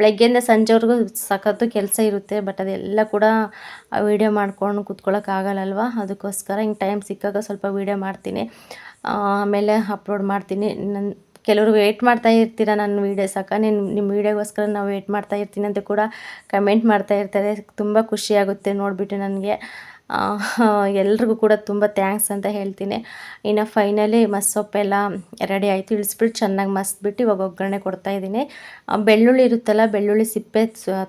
ಬೆಳಗ್ಗೆಯಿಂದ ಸಂಜೆವರೆಗೂ ಸಖತ್ತು ಕೆಲಸ ಇರುತ್ತೆ ಬಟ್ ಅದೆಲ್ಲ ಕೂಡ ವಿಡಿಯೋ ಮಾಡ್ಕೊಂಡು ಕೂತ್ಕೊಳ್ಳೋಕ್ಕಾಗಲ್ಲಲ್ವ ಅದಕ್ಕೋಸ್ಕರ ಹಿಂಗೆ ಟೈಮ್ ಸಿಕ್ಕಾಗ ಸ್ವಲ್ಪ ವಿಡಿಯೋ ಮಾಡ್ತೀನಿ. ಆಮೇಲೆ ಅಪ್ಲೋಡ್ ಮಾಡ್ತೀನಿ. ನನ್ನ ಕೆಲವರು ವೆಯ್ಟ್ ಮಾಡ್ತಾ ಇರ್ತೀರ ನನ್ನ ವೀಡಿಯೋ ಸಾಕ? ನೀನು ನಿಮ್ಮ ವೀಡಿಯೋಗೋಸ್ಕರ ನಾವು ವೆಯ್ಟ್ ಮಾಡ್ತಾ ಇರ್ತೀನಿ ಅಂತ ಕೂಡ ಕಮೆಂಟ್ ಮಾಡ್ತಾ ಇರ್ತಾರೆ. ತುಂಬ ಖುಷಿಯಾಗುತ್ತೆ ನೋಡಿಬಿಟ್ಟು ನನಗೆ. ಎಲ್ರಿಗೂ ಕೂಡ ತುಂಬ ಥ್ಯಾಂಕ್ಸ್ ಅಂತ ಹೇಳ್ತೀನಿ. ಇನ್ನು ಫೈನಲಿ ಮಸ್ಸೊಪ್ಪೆಲ್ಲ ರೆಡಿ ಆಯಿತು. ಇಳಿಸ್ಬಿಟ್ಟು ಚೆನ್ನಾಗಿ ಮಸ್ಬಿಟ್ಟು ಇವಾಗ ಒಗ್ಗರಣೆ ಕೊಡ್ತಾ ಇದ್ದೀನಿ. ಬೆಳ್ಳುಳ್ಳಿ ಇರುತ್ತಲ್ಲ, ಬೆಳ್ಳುಳ್ಳಿ ಸಿಪ್ಪೆ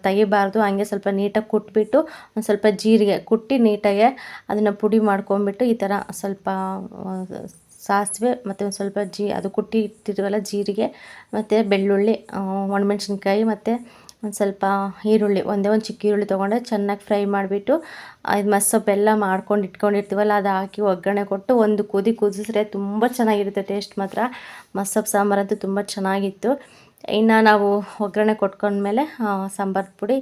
ತೆಗಿಬಾರ್ದು. ಹಂಗೆ ಸ್ವಲ್ಪ ನೀಟಾಗಿ ಕುಟ್ಬಿಟ್ಟು ಒಂದು ಸ್ವಲ್ಪ ಜೀರಿಗೆ ಕುಟ್ಟಿ ನೀಟಾಗೆ ಅದನ್ನು ಪುಡಿ ಮಾಡ್ಕೊಂಬಿಟ್ಟು ಈ ಥರ ಸ್ವಲ್ಪ ಸಾಸಿವೆ ಮತ್ತು ಒಂದು ಸ್ವಲ್ಪ ಜೀ, ಅದು ಕುಟ್ಟಿ ಇಟ್ಟಿರುವಲ್ಲ ಜೀರಿಗೆ, ಮತ್ತು ಬೆಳ್ಳುಳ್ಳಿ ಒಣಮೆಣ್ಸಿನ್ಕಾಯಿ ಮತ್ತು ಒಂದು ಸ್ವಲ್ಪ ಈರುಳ್ಳಿ, ಒಂದೇ ಒಂದು ಚಿಕ್ಕ ಈರುಳ್ಳಿ ತೊಗೊಂಡೆ ಚೆನ್ನಾಗಿ ಫ್ರೈ ಮಾಡಿಬಿಟ್ಟು ಇದು ಮಸ್ಸೊಪ್ಪೆಲ್ಲ ಮಾಡ್ಕೊಂಡು ಇಟ್ಕೊಂಡಿರ್ತೀವಲ್ಲ, ಅದು ಹಾಕಿ ಒಗ್ಗರಣೆ ಕೊಟ್ಟು ಒಂದು ಕುದಿ ಕುದಿಸಿದ್ರೆ ತುಂಬ ಚೆನ್ನಾಗಿರುತ್ತೆ ಟೇಸ್ಟ್ ಮಾತ್ರ. ಮಸ್ಸೊಪ್ಪು ಸಾಂಬಾರಂತೂ ತುಂಬ ಚೆನ್ನಾಗಿತ್ತು. ಇನ್ನು ನಾವು ಒಗ್ಗರಣೆ ಕೊಟ್ಕೊಂಡ್ಮೇಲೆ ಸಾಂಬಾರು ಪುಡಿ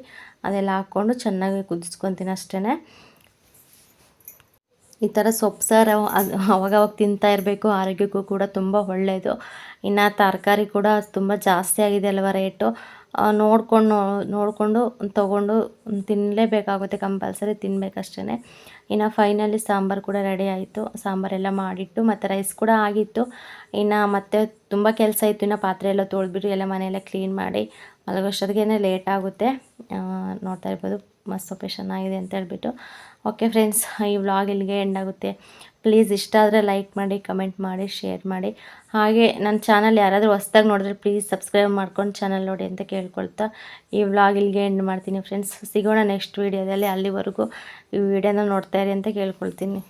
ಅದೆಲ್ಲ ಹಾಕ್ಕೊಂಡು ಚೆನ್ನಾಗಿ ಕುದಿಸ್ಕೊತೀನಿ ಅಷ್ಟೇ ಈ ಥರ ಸೊಪ್ಪು ಸಾರು ಅದು ಅವಾಗವಾಗ ತಿಂತಾ ಇರಬೇಕು, ಆರೋಗ್ಯಕ್ಕೂ ಕೂಡ ತುಂಬ ಒಳ್ಳೆಯದು ಇನ್ನು ತರಕಾರಿ ಕೂಡ ತುಂಬ ಜಾಸ್ತಿ ಆಗಿದೆ ಅಲ್ವ ರೇಟು. ನೋಡ್ಕೊಂಡು, ನೋಡಿಕೊಂಡು ತೊಗೊಂಡು ತಿನ್ನಲೇಬೇಕಾಗುತ್ತೆ ಕಂಪಲ್ಸರಿ ತಿನ್ನಬೇಕಷ್ಟೇ ಇನ್ನು ಫೈನಲಿ ಸಾಂಬಾರು ಕೂಡ ರೆಡಿ ಆಯಿತು. ಸಾಂಬಾರೆಲ್ಲ ಮಾಡಿಟ್ಟು, ಮತ್ತು ರೈಸ್ ಕೂಡ ಆಗಿತ್ತು. ಇನ್ನು ಮತ್ತೆ ತುಂಬ ಕೆಲಸ ಇತ್ತು. ಇನ್ನು ಪಾತ್ರೆ ಎಲ್ಲ ತೊಳೆದ್ಬಿಟ್ಟು ಎಲ್ಲ ಮನೆಯೆಲ್ಲ ಕ್ಲೀನ್ ಮಾಡಿ ಮಲಗೋಷ್ಟೊತ್ತಿಗೆ ಲೇಟ್ ಆಗುತ್ತೆ. ನೋಡ್ತಾ ಇರ್ಬೋದು ಮಸ್ತ್ ಸೊಪ್ಪೆ ಚೆನ್ನಾಗಿದೆ ಅಂತ ಹೇಳ್ಬಿಟ್ಟು. ಓಕೆ ಫ್ರೆಂಡ್ಸ್ ಈ ವ್ಲಾಗ್ ಇಲ್ಲಿಗೆ ಎಂಡ್ ಆಗುತ್ತೆ. ಪ್ಲೀಸ್ ಇಷ್ಟ ಆದರೆ ಲೈಕ್ ಮಾಡಿ, ಕಮೆಂಟ್ ಮಾಡಿ, ಶೇರ್ ಮಾಡಿ. ಹಾಗೆ ನನ್ನ ಚಾನಲ್ ಯಾರಾದರೂ ಹೊಸ್ದಾಗಿ ನೋಡಿದ್ರೆ ಪ್ಲೀಸ್ ಸಬ್ಸ್ಕ್ರೈಬ್ ಮಾಡ್ಕೊಂಡು ಚಾನಲ್ ನೋಡಿ ಅಂತ ಕೇಳ್ಕೊಳ್ತಾ ಈ ವ್ಲಾಗ್ ಇಲ್ಲಿಗೆ ಎಂಡ್ ಮಾಡ್ತೀನಿ. ಫ್ರೆಂಡ್ಸ್ ಸಿಗೋಣ ನೆಕ್ಸ್ಟ್ ವೀಡಿಯೋದಲ್ಲಿ ಅಲ್ಲಿವರೆಗೂ ಈ ವಿಡಿಯೋನ ನೋಡ್ತಾ ಇರಿ ಅಂತ ಕೇಳ್ಕೊಳ್ತೀನಿ.